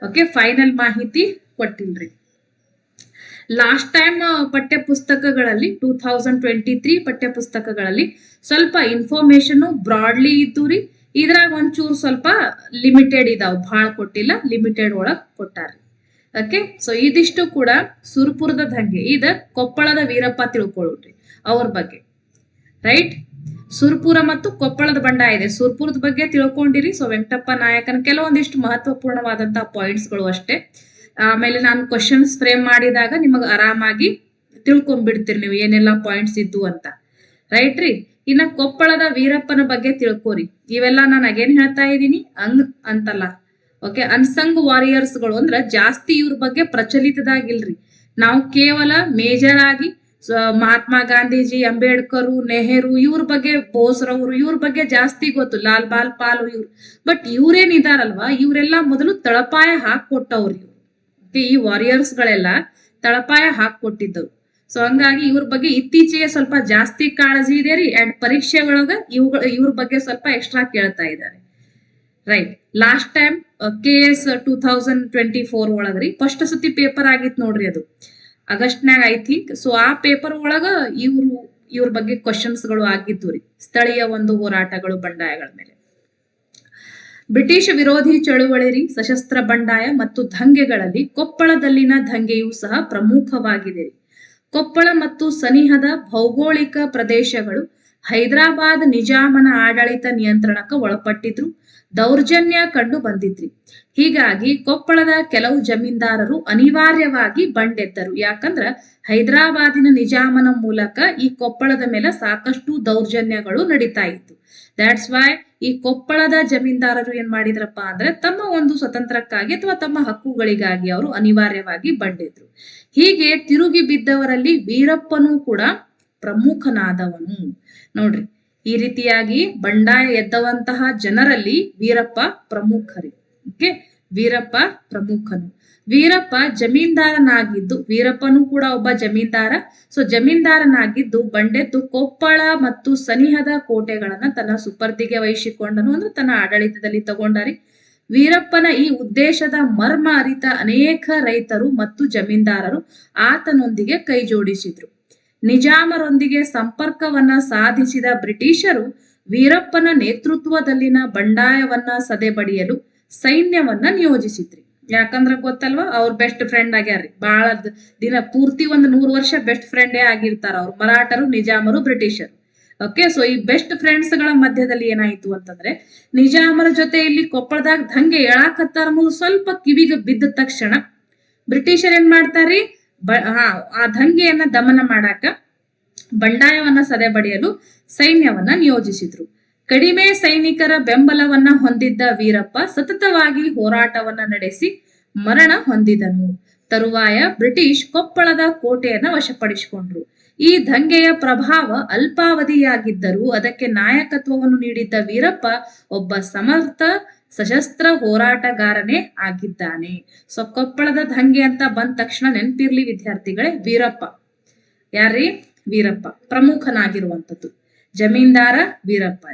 ಓಕೆ ಫೈನಲ್ ಮಾಹಿತಿ ಕೊಟ್ಟಿಲ್ರಿ. ಲಾಸ್ಟ್ ಟೈಮ್ ಪಠ್ಯ ಪುಸ್ತಕಗಳಲ್ಲಿ ಟೂ ತೌಸಂಡ್ ಟ್ವೆಂಟಿ ತ್ರೀ ಪಠ್ಯ ಪುಸ್ತಕಗಳಲ್ಲಿ ಸ್ವಲ್ಪ ಇನ್ಫಾರ್ಮೇಶನ್ ಬ್ರಾಡ್ಲಿ ಇದ್ದು ರೀ. ಇದ್ರಾಗ ಒಂಚೂರು ಸ್ವಲ್ಪ ಲಿಮಿಟೆಡ್ ಇದಾವ. ಭಾಳ ಕೊಟ್ಟಿಲ್ಲ. ಲಿಮಿಟೆಡ್ ಒಳಗ್ ಕೊಟ್ಟಾರ ಓಕೆ ಸೊ ಇದಿಷ್ಟು ಕೂಡ ಸುರ್ಪುರದ ದಂಗೆ. ಇದ ಕೊಪ್ಪಳದ ವೀರಪ್ಪ ತಿಳ್ಕೊಳ್ಳ್ರಿ ಅವ್ರ ಬಗ್ಗೆ. ರೈಟ್ ಸುರ್ಪುರ ಮತ್ತು ಕೊಪ್ಪಳದ ಬಂಡ ಇದೆ. ಸುರ್ಪುರದ ಬಗ್ಗೆ ತಿಳ್ಕೊಂಡಿರಿ. ಸೊ ವೆಂಕಟಪ್ಪ ನಾಯಕನ ಕೆಲವೊಂದಿಷ್ಟು ಮಹತ್ವಪೂರ್ಣವಾದಂತಹ ಪಾಯಿಂಟ್ಸ್ಗಳು ಅಷ್ಟೇ. ಆಮೇಲೆ ನಾನು ಕ್ವಶನ್ಸ್ ಫ್ರೇಮ್ ಮಾಡಿದಾಗ ನಿಮಗೆ ಆರಾಮಾಗಿ ತಿಳ್ಕೊಂಡ್ಬಿಡ್ತೀರಿ ನೀವು ಏನೆಲ್ಲ ಪಾಯಿಂಟ್ಸ್ ಇದ್ದು ಅಂತ. ರೈಟ್ ರೀ? ಇನ್ನ ಕೊಪ್ಪಳದ ವೀರಪ್ಪನ ಬಗ್ಗೆ ತಿಳ್ಕೊರಿ. ಇವೆಲ್ಲ ನಾನು ಅಗೇನ್ ಹೇಳ್ತಾ ಇದ್ದೀನಿ. ಹಂಗ್ ಅಂತಲ್ಲ. ಓಕೆ ಅನ್ಸಂಗ್ ವಾರಿಯರ್ಸ್ಗಳು ಅಂದ್ರೆ ಜಾಸ್ತಿ ಇವ್ರ ಬಗ್ಗೆ ಪ್ರಚಲಿತದಾಗಿಲ್ರಿ. ನಾವು ಕೇವಲ ಮೇಜರ್ ಆಗಿ ಮಹಾತ್ಮ ಗಾಂಧೀಜಿ ಅಂಬೇಡ್ಕರ್ ನೆಹರು ಇವ್ರ ಬಗ್ಗೆ ಬೋಸ್ರವ್ರು ಇವ್ರ ಬಗ್ಗೆ ಜಾಸ್ತಿ ಗೊತ್ತು ಲಾಲ್ ಬಾಲ್ ಪಾಲ್ ಇವ್ರು. ಬಟ್ ಇವ್ರೇನಿದಾರಲ್ವಾ ಇವರೆಲ್ಲ ಮೊದಲು ತಳಪಾಯ Okay, ಈ ವಾರಿಯರ್ಸ್ ಗಳೆಲ್ಲ ತಳಪಾಯ ಹಾಕೊಟ್ಟಿದ್ದವು ಸೊ ಹಂಗಾಗಿ ಇವ್ರ ಬಗ್ಗೆ ಇತ್ತೀಚೆಗೆ ಸ್ವಲ್ಪ ಜಾಸ್ತಿ ಕಾಳಜಿ ಇದೆ ರೀ ಅಂಡ್ ಪರೀಕ್ಷೆಗಳೊಳಗ ಇವ್ಗಳ ಇವ್ರ ಬಗ್ಗೆ ಸ್ವಲ್ಪ ಎಕ್ಸ್ಟ್ರಾ ಕೇಳ್ತಾ ಇದ್ದಾರೆ right last time K S two thousand twenty four ಒಳಗ್ರಿ. First ಸತಿ ಪೇಪರ್ ಆಗಿತ್ತು ನೋಡ್ರಿ ಅದು. ಆಗಸ್ಟ್ನಾಗ ಐ ಥಿಂಕ್ ಸೊ ಆ ಪೇಪರ್ ಒಳಗ ಇವ್ರು, ಇವ್ರ ಬಗ್ಗೆ ಕ್ವಶನ್ಸ್ಗಳು ಆಗಿದ್ದು ರೀ. ಸ್ಥಳೀಯ ಒಂದು ಹೋರಾಟಗಳು, ಬಂಡಾಯಗಳ ಮೇಲೆ. ಬ್ರಿಟಿಷ್ ವಿರೋಧಿ ಚಳುವಳಿ ರೀ, ಸಶಸ್ತ್ರ ಬಂಡಾಯ ಮತ್ತು ದಂಗೆಗಳಲ್ಲಿ ಕೊಪ್ಪಳದಲ್ಲಿನ ದಂಗೆಯೂ ಸಹ ಪ್ರಮುಖವಾಗಿದೆ ರೀ. ಕೊಪ್ಪಳ ಮತ್ತು ಸನಿಹದ ಭೌಗೋಳಿಕ ಪ್ರದೇಶಗಳು ಹೈದರಾಬಾದ್ ನಿಜಾಮನ ಆಡಳಿತ ನಿಯಂತ್ರಣಕ್ಕೆ ಒಳಪಟ್ಟಿದ್ರು. ದೌರ್ಜನ್ಯ ಕಂಡು ಬಂದಿದ್ರಿ. ಹೀಗಾಗಿ ಕೊಪ್ಪಳದ ಕೆಲವು ಜಮೀನ್ದಾರರು ಅನಿವಾರ್ಯವಾಗಿ ಬಂಡೆದ್ದರು ಯಾಕಂದ್ರ ಹೈದರಾಬಾದಿನ ನಿಜಾಮನ ಮೂಲಕ ಈ ಕೊಪ್ಪಳದ ಮೇಲೆ ಸಾಕಷ್ಟು ದೌರ್ಜನ್ಯಗಳು ನಡೀತಾ ಇತ್ತು. ದ್ಯಾಟ್ಸ್ ವೈ ಈ ಕೊಪ್ಪಳದ ಜಮೀನ್ದಾರರು ಏನ್ ಮಾಡಿದ್ರಪ್ಪ ಅಂದ್ರೆ ತಮ್ಮ ಒಂದು ಸ್ವತಂತ್ರಕ್ಕಾಗಿ ಅಥವಾ ತಮ್ಮ ಹಕ್ಕುಗಳಿಗಾಗಿ ಅವರು ಅನಿವಾರ್ಯವಾಗಿ ಬಂಡೆದ್ರು. ಹೀಗೆ ತಿರುಗಿ ಬಿದ್ದವರಲ್ಲಿ ವೀರಪ್ಪನೂ ಕೂಡ ಪ್ರಮುಖನಾದವನು. ನೋಡ್ರಿ ಈ ರೀತಿಯಾಗಿ ಬಂಡಾಯ ಎದ್ದವಂತಹ ಜನರಲ್ಲಿ ವೀರಪ್ಪ ಪ್ರಮುಖರಿ. ಓಕೆ? ವೀರಪ್ಪ ಪ್ರಮುಖನು. ವೀರಪ್ಪ ಜಮೀನ್ದಾರನಾಗಿದ್ದು, ವೀರಪ್ಪನೂ ಕೂಡ ಒಬ್ಬ ಜಮೀನ್ದಾರ. ಸೊ ಜಮೀನ್ದಾರನಾಗಿದ್ದು ಬಂಡೆದ್ದು ಕೊಪ್ಪಳ ಮತ್ತು ಸನಿಹದ ಕೋಟೆಗಳನ್ನ ತನ್ನ ಸುಪರ್ದಿಗೆ ವಹಿಸಿಕೊಂಡನು ಅಂದ್ರೆ ತನ್ನ ಆಡಳಿತದಲ್ಲಿ ತಗೊಂಡರಿ. ವೀರಪ್ಪನ ಈ ಉದ್ದೇಶದ ಮರ್ಮ ಅರಿತ ಅನೇಕ ರೈತರು ಮತ್ತು ಜಮೀನ್ದಾರರು ಆತನೊಂದಿಗೆ ಕೈ ಜೋಡಿಸಿದ್ರು ನಿಜಾಮರೊಂದಿಗೆ ಸಂಪರ್ಕವನ್ನ ಸಾಧಿಸಿದ ಬ್ರಿಟಿಷರು ವೀರಪ್ಪನ ನೇತೃತ್ವದಲ್ಲಿನ ಬಂಡಾಯವನ್ನ ಸದೆಬಡಿಯಲು ಸೈನ್ಯವನ್ನ ನಿಯೋಜಿಸಿದ್ರಿ. ಯಾಕಂದ್ರ ಗೊತ್ತಲ್ವಾ, ಅವ್ರ ಬೆಸ್ಟ್ ಫ್ರೆಂಡ್ ಆಗ್ಯಾರ್ರಿ. ಬಹಳ ದಿನ ಪೂರ್ತಿ ಒಂದು ನೂರು ವರ್ಷ ಬೆಸ್ಟ್ ಫ್ರೆಂಡೇ ಆಗಿರ್ತಾರ ಅವ್ರು. ಮರಾಠರು, ನಿಜಾಮರು, ಬ್ರಿಟಿಷರು. ಓಕೆ ಸೊ ಈ ಬೆಸ್ಟ್ ಫ್ರೆಂಡ್ಸ್ಗಳ ಮಧ್ಯದಲ್ಲಿ ಏನಾಯ್ತು ಅಂತಂದ್ರೆ, ನಿಜಾಮರ ಜೊತೆ ಇಲ್ಲಿ ಕೊಪ್ಪಳದಾಗ ದಂಗೆ ಎಳಾಕತ್ತಾರ ಅನ್ನೋದು ಸ್ವಲ್ಪ ಕಿವಿಗೆ ಬಿದ್ದ ತಕ್ಷಣ ಬ್ರಿಟಿಷರ್ ಏನ್ ಮಾಡ್ತಾರ್ರಿ? ಆ ದಂಗೆಯನ್ನ ದಮನ ಮಾಡಾಕ ಬಂಡಾಯವನ್ನ ಸದೆಬಡಿಯಲು ಸೈನ್ಯವನ್ನ ನಿಯೋಜಿಸಿದ್ರು. ಕಡಿಮೆ ಸೈನಿಕರ ಬೆಂಬಲವನ್ನ ಹೊಂದಿದ್ದ ವೀರಪ್ಪ ಸತತವಾಗಿ ಹೋರಾಟವನ್ನ ನಡೆಸಿ ಮರಣ ಹೊಂದಿದನು. ತರುವಾಯ ಬ್ರಿಟಿಷ್ ಕೊಪ್ಪಳದ ಕೋಟೆಯನ್ನ ವಶಪಡಿಸಿಕೊಂಡ್ರು. ಈ ದಂಗೆಯ ಪ್ರಭಾವ ಅಲ್ಪಾವಧಿಯಾಗಿದ್ದರೂ ಅದಕ್ಕೆ ನಾಯಕತ್ವವನ್ನು ನೀಡಿದ್ದ ವೀರಪ್ಪ ಒಬ್ಬ ಸಮರ್ಥ ಸಶಸ್ತ್ರ ಹೋರಾಟಗಾರನೇ ಆಗಿದ್ದಾನೆ. ಸೊ ಕೊಪ್ಪಳದ ದಂಗೆ ಅಂತ ಬಂದ ತಕ್ಷಣ ನೆನ್ಪಿರ್ಲಿ ವಿದ್ಯಾರ್ಥಿಗಳೇ, ವೀರಪ್ಪ. ಯಾರ್ರೀ? ವೀರಪ್ಪ. ಪ್ರಮುಖನಾಗಿರುವಂಥದ್ದು. ಜಮೀನ್ದಾರ ವೀರಪ್ಪ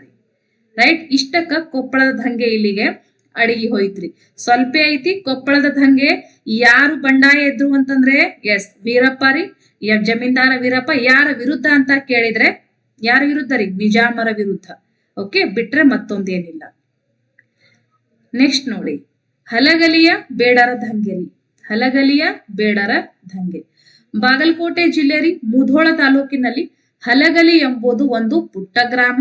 ರೈಟ್? ಇಷ್ಟಕ್ಕ ಕೊಪ್ಪಳದ ದಂಗೆ ಇಲ್ಲಿಗೆ ಅಡಗಿ ಹೋಯ್ತ್ರಿ. ಸ್ವಲ್ಪ ಐತಿ, ಕೊಪ್ಪಳದ ದಂಗೆ ಯಾರು ಬಂಡಾಯ ಎದ್ರು ಅಂತಂದ್ರೆ, ಎಸ್, ವೀರಪ್ಪ ರೀ. ಜಮೀನ್ದಾರ ವೀರಪ್ಪ, ಯಾರ ವಿರುದ್ಧ ಅಂತ ಕೇಳಿದ್ರೆ, ಯಾರ ವಿರುದ್ಧ ರೀ? ನಿಜಾಮರ ವಿರುದ್ಧ. ಓಕೆ? ಬಿಟ್ರೆ ಮತ್ತೊಂದೇನಿಲ್ಲ. ನೆಕ್ಸ್ಟ್ ನೋಡಿ. ಹಲಗಲಿಯ ಬೇಡರ ದಂಗೆ ಹಲಗಲಿಯ ಬೇಡರ ದಂಗೆ. ಬಾಗಲಕೋಟೆ ಜಿಲ್ಲೆ ಮುಧೋಳ ತಾಲೂಕಿನಲ್ಲಿ ಹಲಗಲಿ ಎಂಬುದು ಒಂದು ಪುಟ್ಟ ಗ್ರಾಮ.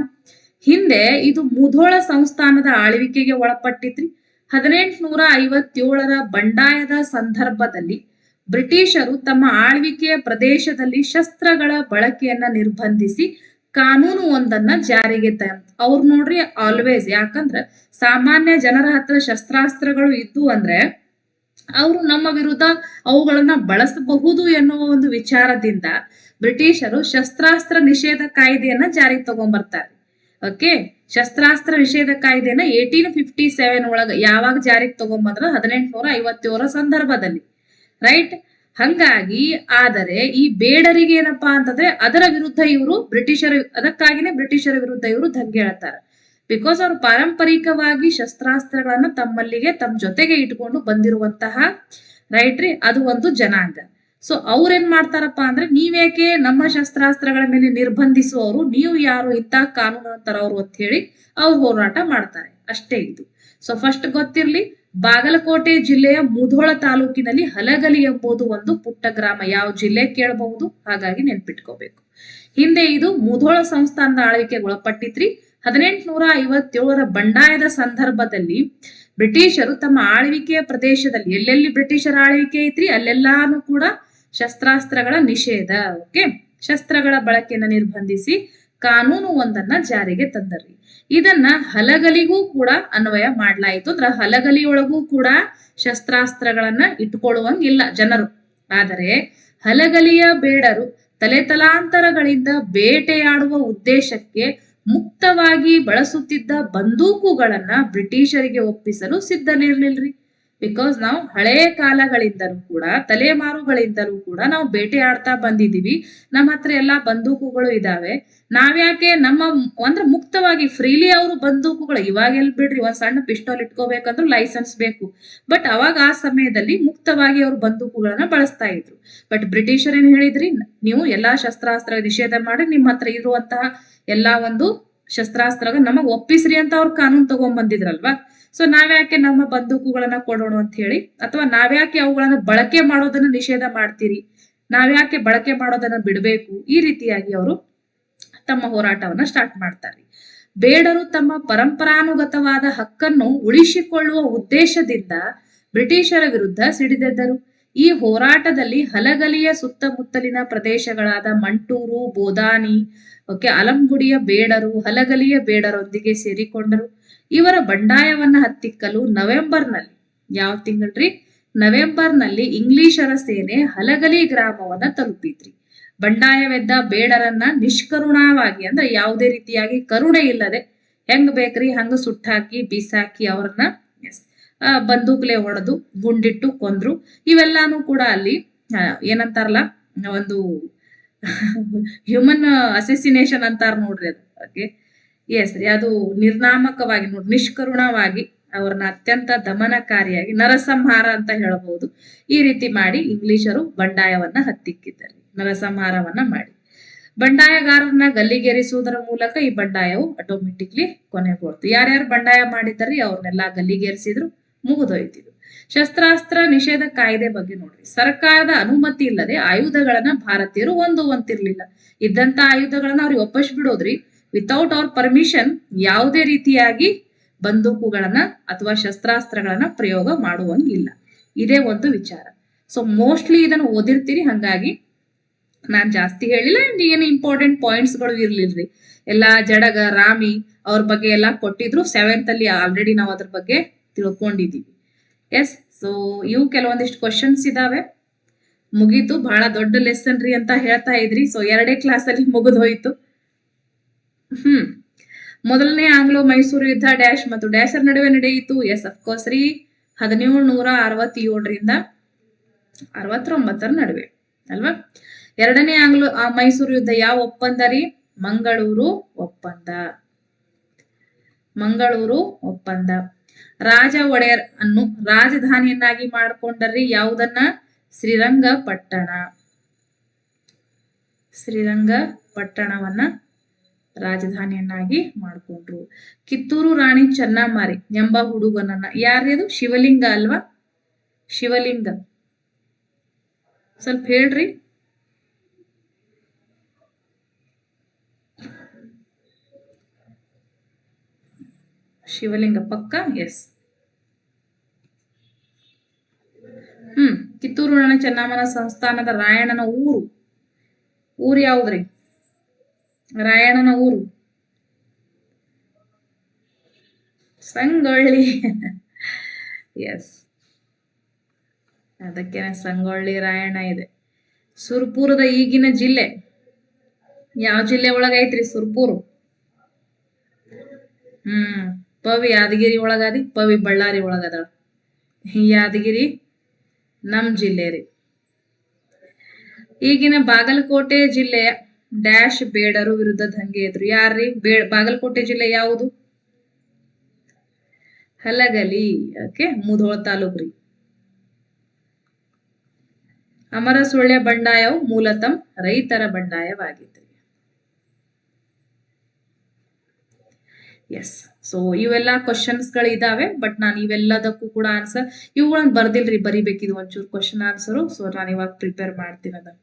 ಹಿಂದೆ ಇದು ಮುಧೋಳ ಸಂಸ್ಥಾನದ ಆಳ್ವಿಕೆಗೆ ಒಳಪಟ್ಟಿತ್ರಿ. ಹದಿನೆಂಟುನೂರ ಐವತ್ತೇಳರ ಬಂಡಾಯದ ಸಂದರ್ಭದಲ್ಲಿ ಬ್ರಿಟಿಷರು ತಮ್ಮ ಆಳ್ವಿಕೆಯ ಪ್ರದೇಶದಲ್ಲಿ ಶಸ್ತ್ರಗಳ ಬಳಕೆಯನ್ನ ನಿರ್ಬಂಧಿಸಿ ಕಾನೂನು ಒಂದನ್ನ ಜಾರಿಗೆ ತಂತ ಅವ್ರು ನೋಡ್ರಿ ಆಲ್ವೇಸ್ ಯಾಕಂದ್ರ ಸಾಮಾನ್ಯ ಜನರ ಹತ್ರ ಶಸ್ತ್ರಾಸ್ತ್ರಗಳು ಇದ್ದು ಅಂದ್ರೆ ಅವರು ನಮ್ಮ ವಿರುದ್ಧ ಅವುಗಳನ್ನ ಬಳಸಬಹುದು ಎನ್ನುವ ಒಂದು ವಿಚಾರದಿಂದ ಬ್ರಿಟಿಷರು ಶಸ್ತ್ರಾಸ್ತ್ರ ನಿಷೇಧ ಕಾಯ್ದೆಯನ್ನ ಜಾರಿಗೆ ತಗೊಂಡ್ಬರ್ತಾರೆ ಓಕೆ ಶಸ್ತ್ರಾಸ್ತ್ರ ನಿಷೇಧ ಕಾಯ್ದೆನ ಏಟೀನ್ ಫಿಫ್ಟಿ ಸೆವೆನ್ ಒಳಗ ಯಾವಾಗ ಜಾರಿಗೆ ತಗೊಂಬಂದ್ರ ಹದಿನೆಂಟುನೂರ ಐವತ್ತೇಳರ ಸಂದರ್ಭದಲ್ಲಿ. ರೈಟ್ ಹಂಗಾಗಿ ಆದರೆ ಈ ಬೇಡರಿಗೆ ಏನಪ್ಪಾ ಅಂತಂದ್ರೆ ಅದರ ವಿರುದ್ಧ ಇವರು ಬ್ರಿಟಿಷರ ಅದಕ್ಕಾಗಿನೇ ಬ್ರಿಟಿಷರ ವಿರುದ್ಧ ಇವರು ದಂಗೆ ಹೇಳ್ತಾರೆ ಬಿಕಾಸ್ ಅವರು ಪಾರಂಪರಿಕವಾಗಿ ಶಸ್ತ್ರಾಸ್ತ್ರಗಳನ್ನ ತಮ್ಮಲ್ಲಿಗೆ, ತಮ್ಮ ಜೊತೆಗೆ ಇಟ್ಕೊಂಡು ಬಂದಿರುವಂತಹ ರೈಟ್ ರೀ, ಅದು ಒಂದು ಜನಾಂಗ. ಸೊ ಅವ್ರೇನ್ ಮಾಡ್ತಾರಪ್ಪ ಅಂದ್ರೆ ನೀವೇಕೆ ನಮ್ಮ ಶಸ್ತ್ರಾಸ್ತ್ರಗಳ ಮೇಲೆ ನಿರ್ಬಂಧಿಸುವವರು, ನೀವು ಯಾರು ಇಂಥ ಕಾನೂನು ತರವರು ಅಂತ ಹೇಳಿ ಅವ್ರು ಹೋರಾಟ ಮಾಡ್ತಾರೆ. ಅಷ್ಟೇ ಇದು. ಸೊ ಫಸ್ಟ್ ಗೊತ್ತಿರ್ಲಿ ಬಾಗಲಕೋಟೆ ಜಿಲ್ಲೆಯ ಮುಧೋಳ ತಾಲೂಕಿನಲ್ಲಿ ಹಲಗಲಿ ಎಂಬುದು ಒಂದು ಪುಟ್ಟ ಗ್ರಾಮ. ಯಾವ ಜಿಲ್ಲೆ ಕೇಳಬಹುದು? ಹಾಗಾಗಿ ನೆನ್ಪಿಟ್ಕೋಬೇಕು. ಹಿಂದೆ ಇದು ಮುಧೋಳ ಸಂಸ್ಥಾನದ ಆಳ್ವಿಕೆಗೆ ಒಳಪಟ್ಟಿತ್ರಿ. ಹದಿನೆಂಟುನೂರ ಐವತ್ತೇಳರ ಬಂಡಾಯದ ಸಂದರ್ಭದಲ್ಲಿ ಬ್ರಿಟಿಷರು ತಮ್ಮ ಆಳ್ವಿಕೆಯ ಪ್ರದೇಶದಲ್ಲಿ, ಎಲ್ಲೆಲ್ಲಿ ಬ್ರಿಟಿಷರ ಆಳ್ವಿಕೆ ಐತ್ರಿ? ಅಲ್ಲೆಲ್ಲಾನು ಕೂಡ ಶಸ್ತ್ರಾಸ್ತ್ರಗಳ ನಿಷೇಧ. ಓಕೆ? ಶಸ್ತ್ರಗಳ ಬಳಕೆಯನ್ನು ನಿರ್ಬಂಧಿಸಿ ಕಾನೂನು ಒಂದನ್ನ ಜಾರಿಗೆ ತಂದರ್ರಿ ಇದನ್ನ ಹಲಗಲಿಗೂ ಕೂಡ ಅನ್ವಯ ಮಾಡ್ಲಾಯ್ತು. ಅಂದ್ರ ಹಲಗಲಿಯೊಳಗೂ ಕೂಡ ಶಸ್ತ್ರಾಸ್ತ್ರಗಳನ್ನ ಇಟ್ಕೊಳ್ಳುವಂಗಿಲ್ಲ ಜನರು. ಆದರೆ ಹಲಗಲಿಯ ಬೇಡರು ತಲೆತಲಾಂತರಗಳಿಂದ ಬೇಟೆಯಾಡುವ ಉದ್ದೇಶಕ್ಕೆ ಮುಕ್ತವಾಗಿ ಬಳಸುತ್ತಿದ್ದ ಬಂದೂಕುಗಳನ್ನ ಬ್ರಿಟಿಷರಿಗೆ ಒಪ್ಪಿಸಲು ಸಿದ್ಧನಿರ್ಲಿಲ್ರಿ ಬಿಕಾಸ್ ನಾವು ಹಳೆ ಕಾಲಗಳಿಂದಲೂ ಕೂಡ ತಲೆಮಾರುಗಳಿಂದಲೂ ಕೂಡ ನಾವು ಬೇಟೆ ಆಡ್ತಾ ಬಂದಿದೀವಿ ನಮ್ಮ ಹತ್ರ ಎಲ್ಲಾ ಬಂದೂಕುಗಳು ಇದಾವೆ ನಾವ್ಯಾಕೆ ನಮ್ಮ ಅಂದ್ರೆ ಮುಕ್ತವಾಗಿ ಫ್ರೀಲಿ ಅವರು ಬಂದೂಕುಗಳು. ಇವಾಗ ಎಲ್ ಬಿಡ್ರಿ ಒಂದ್ ಸಣ್ಣ ಪಿಸ್ಟೋಲ್ ಇಟ್ಕೋಬೇಕಂದ್ರೆ ಲೈಸೆನ್ಸ್ ಬೇಕು. ಬಟ್ ಅವಾಗ ಆ ಸಮಯದಲ್ಲಿ ಮುಕ್ತವಾಗಿ ಅವರು ಬಂದೂಕುಗಳನ್ನ ಬಳಸ್ತಾ ಇದ್ರು. ಬಟ್ ಬ್ರಿಟಿಷರ್ ಏನ್ ಹೇಳಿದ್ರಿ? ನೀವು ಎಲ್ಲಾ ಶಸ್ತ್ರಾಸ್ತ್ರ ನಿಷೇಧ ಮಾಡಿ ನಿಮ್ಮ ಹತ್ರ ಇರುವಂತಹ ಎಲ್ಲಾ ಒಂದು ಶಸ್ತ್ರಾಸ್ತ್ರ ನಮಗ್ ಒಪ್ಪಿಸ್ರಿ ಅಂತ ಅವ್ರು ಕಾನೂನು ತಗೊಂಡ್ ಬಂದಿದ್ರಲ್ವಾ ಸೊ ನಾವ್ಯಾಕೆ ನಮ್ಮ ಬಂದೂಕುಗಳನ್ನ ಕೊಡೋಣ ಅಂತ ಹೇಳಿ, ಅಥವಾ ನಾವ್ಯಾಕೆ ಅವುಗಳನ್ನ ಬಳಕೆ ಮಾಡೋದನ್ನ ನಿಷೇಧ ಮಾಡ್ತೀರಿ? ನಾವ್ಯಾಕೆ ಬಳಕೆ ಮಾಡೋದನ್ನ ಬಿಡಬೇಕು? ಈ ರೀತಿಯಾಗಿ ಅವರು ತಮ್ಮ ಹೋರಾಟವನ್ನ ಸ್ಟಾರ್ಟ್ ಮಾಡ್ತಾರೆ. ಬೇಡರು ತಮ್ಮ ಪರಂಪರಾನುಗತವಾದ ಹಕ್ಕನ್ನು ಉಳಿಸಿಕೊಳ್ಳುವ ಉದ್ದೇಶದಿಂದ ಬ್ರಿಟಿಷರ ವಿರುದ್ಧ ಸಿಡಿದೆದ್ದರು. ಈ ಹೋರಾಟದಲ್ಲಿ ಹಲಗಲಿಯ ಸುತ್ತಮುತ್ತಲಿನ ಪ್ರದೇಶಗಳಾದ ಮಂಟೂರು, ಬೋದಾನಿ, ಓಕೆ, ಅಲಂಗುಡಿಯ ಬೇಡರು, ಹಲಗಲಿಯ ಬೇಡರೊಂದಿಗೆ ಸೇರಿಕೊಂಡರು. ಇವರ ಬಂಡಾಯವನ್ನ ಹತ್ತಿಕ್ಕಲು ನವೆಂಬರ್ನಲ್ಲಿ ಯಾವ ತಿಂಗಳ್ರಿ? ನವೆಂಬರ್ನಲ್ಲಿ ಇಂಗ್ಲಿಷರ ಸೇನೆ ಹಲಗಲಿ ಗ್ರಾಮವನ್ನ ತಲುಪಿದ್ರಿ ಬಂಡಾಯವೆದ್ದ ಬೇಡರನ್ನ ನಿಷ್ಕರುಣವಾಗಿ ಅಂದ್ರೆ ಯಾವುದೇ ರೀತಿಯಾಗಿ ಕರುಣೆ ಇಲ್ಲದೆ ಹೆಂಗ್ ಬೇಕ್ರಿ? ಹಂಗ ಸುಟ್ಟಾಕಿ ಬೀಸಾಕಿ ಅವ್ರನ್ನ ಆ, ಬಂದೂಕ್ಲೆ ಹೊಡೆದು ಗುಂಡಿಟ್ಟು ಕೊಂದ್ರು. ಇವೆಲ್ಲಾನು ಕೂಡ ಅಲ್ಲಿ ಏನಂತಾರಲ್ಲ ಒಂದು ಹ್ಯೂಮನ್ ಅಸೆಸಿನೇಷನ್ ಅಂತಾರ ನೋಡ್ರಿ ಅದು. ಎಸ್ ರೀ ಅದು ನಿರ್ನಾಮಕವಾಗಿ ನೋಡಿ ನಿಷ್ಕರುಣವಾಗಿ ಅವ್ರನ್ನ ಅತ್ಯಂತ ದಮನಕಾರಿಯಾಗಿ ನರಸಂಹಾರ ಅಂತ ಹೇಳಬಹುದು. ಈ ರೀತಿ ಮಾಡಿ ಇಂಗ್ಲಿಷರು ಬಂಡಾಯವನ್ನ ಹತ್ತಿಕ್ಕಿದ್ದಾರೆ. ನರಸಂಹಾರವನ್ನ ಮಾಡಿ. ಬಂಡಾಯಗಾರರನ್ನ ಗಲ್ಲಿಗೇರಿಸುವುದರ ಮೂಲಕ ಈ ಬಂಡಾಯವು ಆಟೋಮೆಟಿಕ್ಲಿ ಕೊನೆಗೊಳ್ತು. ಯಾರ್ಯಾರು ಬಂಡಾಯ ಮಾಡಿದ್ದಾರೆ ಅವ್ರನ್ನೆಲ್ಲ ಗಲ್ಲಿಗೇರಿಸಿದ್ರು ಮುಗಿದೋಯ್ತಿದ್ರು ಶಸ್ತ್ರಾಸ್ತ್ರ ನಿಷೇಧ ಕಾಯ್ದೆ ಬಗ್ಗೆ ನೋಡ್ರಿ. ಸರ್ಕಾರದ ಅನುಮತಿ ಇಲ್ಲದೆ ಆಯುಧಗಳನ್ನ ಭಾರತೀಯರು ಹೊಂದುವಂತಿರ್ಲಿಲ್ಲ. ಇದ್ದಂತ ಆಯುಧಗಳನ್ನ ಅವ್ರಿಗೆ ಒಪ್ಪಿಸ್ಬಿಡೋದ್ರಿ ಬಿಡೋದ್ರಿ. ವಿತೌಟ್ ಅವ್ರ ಪರ್ಮಿಷನ್ ಯಾವುದೇ ರೀತಿಯಾಗಿ ಬಂದೂಕುಗಳನ್ನ ಅಥವಾ ಶಸ್ತ್ರಾಸ್ತ್ರಗಳನ್ನ ಪ್ರಯೋಗ ಮಾಡುವಂಗಿಲ್ಲ. ಇದೇ ಒಂದು ವಿಚಾರ. ಸೊ ಮೋಸ್ಟ್ಲಿ ಇದನ್ನ ಓದಿರ್ತೀರಿ. ಹಂಗಾಗಿ ನಾನು ಜಾಸ್ತಿ ಹೇಳಿಲ್ಲ. ಏನು ಇಂಪಾರ್ಟೆಂಟ್ ಪಾಯಿಂಟ್ಸ್ಗಳು ಇರ್ಲಿಲ್ರಿ. ಎಲ್ಲಾ ಜಡಗ, ರಾಮಿ ಅವ್ರ ಬಗ್ಗೆ ಎಲ್ಲ ಕೊಟ್ಟಿದ್ರು. ಸೆವೆಂತ್ ಅಲ್ಲಿ ಆಲ್ರೆಡಿ ನಾವು ಅದ್ರ ಬಗ್ಗೆ ತಿಳ್ಕೊಂಡಿದೀವಿ. ಎಸ್ ಸೊ ಇವು ಕೆಲವೊಂದಿಷ್ಟು ಕ್ವಶನ್ಸ್ ಇದಾವೆ. ಮುಗೀತು. ಬಹಳ ದೊಡ್ಡ ಲೆಸನ್ ರೀ ಅಂತ ಹೇಳ್ತಾ ಇದ್ರಿ. ಸೊ ಎರಡೇ ಕ್ಲಾಸ್ ಅಲ್ಲಿ ಮುಗಿದು ಹೋಯ್ತು. ಹ್ಮ್. ಮೊದಲನೇ ಆಂಗ್ಲೋ ಮೈಸೂರು ಯುದ್ಧ ಡ್ಯಾಶ್ ಮತ್ತು ಡ್ಯಾಶರ್ ನಡುವೆ ನಡೆಯಿತು. ಎಸ್ ಅಫ್ಕೋರ್ಸ್ ರೀ. ಹದಿನೇಳು ನೂರ ಅರವತ್ತೇಳರಿಂದ ಅರವತ್ತೊಂಬತ್ತರ ನಡುವೆ. ಅಲ್ವಾ? ಎರಡನೇ ಆಂಗ್ಲೋ ಮೈಸೂರು ಯುದ್ಧ ಯಾವ ಒಪ್ಪಂದ ರೀ? ಮಂಗಳೂರು ಒಪ್ಪಂದ. ಮಂಗಳೂರು ಒಪ್ಪಂದ. ರಾಜ ಒಡೆಯರ್ ಅನ್ನು ರಾಜಧಾನಿಯನ್ನಾಗಿ ಮಾಡಿಕೊಂಡರಿ ಯಾವುದನ್ನ? ಶ್ರೀರಂಗಪಟ್ಟಣ. ಶ್ರೀರಂಗಪಟ್ಟಣವನ್ನ ರಾಜಧಾನಿಯನ್ನಾಗಿ ಮಾಡಿಕೊಂಡ್ರು. ಕಿತ್ತೂರು ರಾಣಿ ಚೆನ್ನಮ್ಮಾರಿ ಎಂಬ ಹುಡುಗನನ್ನ ಯಾರ್ಯದು ಶಿವಲಿಂಗ ಅಲ್ವಾ? ಶಿವಲಿಂಗ. ಸ್ವಲ್ಪ ಹೇಳ್ರಿ. ಶಿವಲಿಂಗ ಪಕ್ಕ? ಎಸ್ ಹ್ಮ್, ಕಿತ್ತೂರು ರಾಣಿ ಚೆನ್ನಮ್ಮನ ಸಂಸ್ಥಾನದ ರಾಯಣ್ಣನ ಊರು. ಊರು ಯಾವ್ದ್ರಿ? ರಾಯಣ್ಣನ ಊರು. ಸಂಗೊಳ್ಳಿ. ಎಸ್ ಅದಕ್ಕೆ ಸಂಗೊಳ್ಳಿ ರಾಯಣ್ಣ ಇದೆ. ಸುರ್ಪುರದ ಈಗಿನ ಜಿಲ್ಲೆ. ಯಾವ ಜಿಲ್ಲೆ ಒಳಗೈತ್ರಿ ಸುರ್ಪುರು? ಹ್ಮ್, ಪವಿ ಯಾದಗಿರಿ ಒಳಗಾದಿ, ಪವಿ ಬಳ್ಳಾರಿ ಒಳಗದ ಯಾದಗಿರಿ ನಮ್ ಜಿಲ್ಲೆ ರೀ. ಈಗಿನ ಬಾಗಲಕೋಟೆ ಜಿಲ್ಲೆಯ ಡ್ಯಾಶ್ ಬೇಡರು ವಿರುದ್ಧ ದಂಗೆ ಎದ್ರು. ಯಾರ್ರಿ? ಬೇ ಬಾಗಲಕೋಟೆ ಜಿಲ್ಲೆ ಯಾವುದು? ಹಲಗಲಿ. ಓಕೆ, ಮುಧೋಳ ತಾಲೂಕು ರೀ. ಅಮರ ಸುಳ್ಯ ಬಂಡಾಯವು ಮೂಲತಃ ರೈತರ ಬಂಡಾಯವಾಗಿತ್ತು ಎಸ್ ಸೊ ಇವೆಲ್ಲ ಕ್ವಶನ್ಸ್ಗಳು ಇದಾವೆ ಬಟ್ ನಾನು ಇವೆಲ್ಲದಕ್ಕೂ ಕೂಡ ಆನ್ಸರ್ ಇವುಗಳನ್ನ ಬರ್ದಿಲ್ರಿ, ಬರಿಬೇಕಿದು ಒಂಚೂರು ಕ್ವಶನ್ ಆನ್ಸರು ಸೊ ನಾನು ಇವಾಗ ಪ್ರಿಪೇರ್ ಮಾಡ್ತೀನಿ ಅದನ್ನ.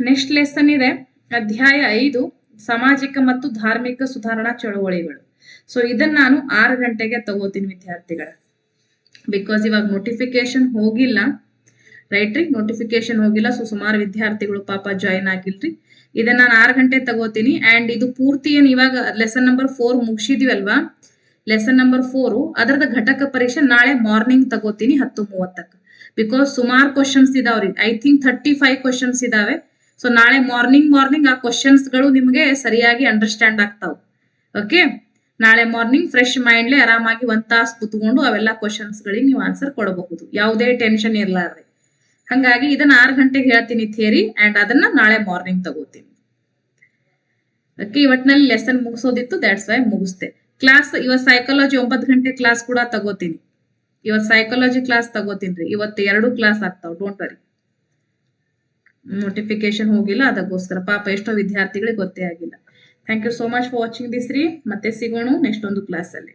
ನೆಕ್ಸ್ಟ್ ಲೆಸನ್ ಇದೆ. ಅಧ್ಯಾಯ ಐದು, ಸಾಮಾಜಿಕ ಮತ್ತು ಧಾರ್ಮಿಕ ಸುಧಾರಣಾ ಚಳವಳಿಗಳು. ಸೊ ಇದನ್ನ ನಾನು ಆರು ಗಂಟೆಗೆ ತಗೋತೀನಿ ವಿದ್ಯಾರ್ಥಿಗಳ. ಬಿಕಾಸ್ ಇವಾಗ ನೋಟಿಫಿಕೇಶನ್ ಹೋಗಿಲ್ಲ. ರೈಟ್ ನೋಟಿಫಿಕೇಶನ್ ಹೋಗಿಲ್ಲ. ಸೊ ಸುಮಾರು ವಿದ್ಯಾರ್ಥಿಗಳು ಪಾಪ ಜಾಯಿನ್ ಆಗಿಲ್ರಿ. ಇದನ್ನ ನಾನು ಆರು ಗಂಟೆ ತಗೋತೀನಿ. ಅಂಡ್ ಇದು ಪೂರ್ತಿ ಏನು ಇವಾಗ ಲೆಸನ್ ನಂಬರ್ ಫೋರ್ ಮುಗಿಸಿದ್ವಿ ಅಲ್ವಾ ಲೆಸನ್ ನಂಬರ್ ಫೋರ್ ಅದರದ ಘಟಕ ಪರೀಕ್ಷೆ ನಾಳೆ ಮಾರ್ನಿಂಗ್ ತಗೋತೀನಿ ಹತ್ತು ಮೂವತ್ತಕ್ಕೆ. ಬಿಕಾಸ್ ಸುಮಾರು ಕ್ವಶನ್ಸ್ ಇದಾವ್ರಿ. I think thirty five questions ಇದಾವೆ. ಸೊ ನಾಳೆ ಮಾರ್ನಿಂಗ್ ಮಾರ್ನಿಂಗ್ ಆ ಕ್ವಶನ್ಸ್ಗಳು ನಿಮಗೆ ಸರಿಯಾಗಿ ಅಂಡರ್ಸ್ಟ್ಯಾಂಡ್ ಆಗ್ತಾವ್. ಓಕೆ ನಾಳೆ ಮಾರ್ನಿಂಗ್ ಫ್ರೆಶ್ ಮೈಂಡ್ಲಿ ಆರಾಮಾಗಿ ಒಂದ್ ತಾಸ್ ಕುತ್ಕೊಂಡು ಅವೆಲ್ಲ ಕ್ವಶನ್ಸ್ ಗಳಿಗೆ ನೀವು ಆನ್ಸರ್ ಕೊಡಬಹುದು. ಯಾವುದೇ ಟೆನ್ಷನ್ ಇರ್ಲಾರ್ದೆ. ಹಂಗಾಗಿ ಇದನ್ನ ಆರು ಗಂಟೆಗೆ ಹೇಳ್ತೀನಿ ಥಿಯರಿ ಅಂಡ್ ಅದನ್ನ ನಾಳೆ ಮಾರ್ನಿಂಗ್ ತಗೋತೀನಿ. ಓಕೆ ಇವತ್ತಿನಲ್ಲಿ ಲೆಸನ್ ಮುಗಿಸೋದಿತ್ತು ದ್ಯಾಟ್ಸ್ ವೈ ಮುಗಿಸ್ದೆ. ಕ್ಲಾಸ್ ಇವತ್ತು ಸೈಕಾಲಜಿ ಒಂಬತ್ತು ಗಂಟೆ ಕ್ಲಾಸ್ ಕೂಡ ತಗೋತೀನಿ. ಇವತ್ತು ಸೈಕಾಲಜಿ ಕ್ಲಾಸ್ ತಗೋತೀನಿ ರೀ ಇವತ್ತು ಎರಡು ಕ್ಲಾಸ್ ಆಗ್ತಾವ. ಡೋಂಟ್ ವರಿ ನೋಟಿಫಿಕೇಶನ್ ಹೋಗಿಲ್ಲ, ಅದಕ್ಕೋಸ್ಕರ. ಪಾಪ ಎಷ್ಟೋ ವಿದ್ಯಾರ್ಥಿಗಳಿಗೆ ಗೊತ್ತೇ ಆಗಿಲ್ಲ. Thank you so much for watching this ರೀ. ಮತ್ತೆ ಸಿಗೋಣ ನೆಕ್ಸ್ಟ್ ಒಂದು ಕ್ಲಾಸಲ್ಲಿ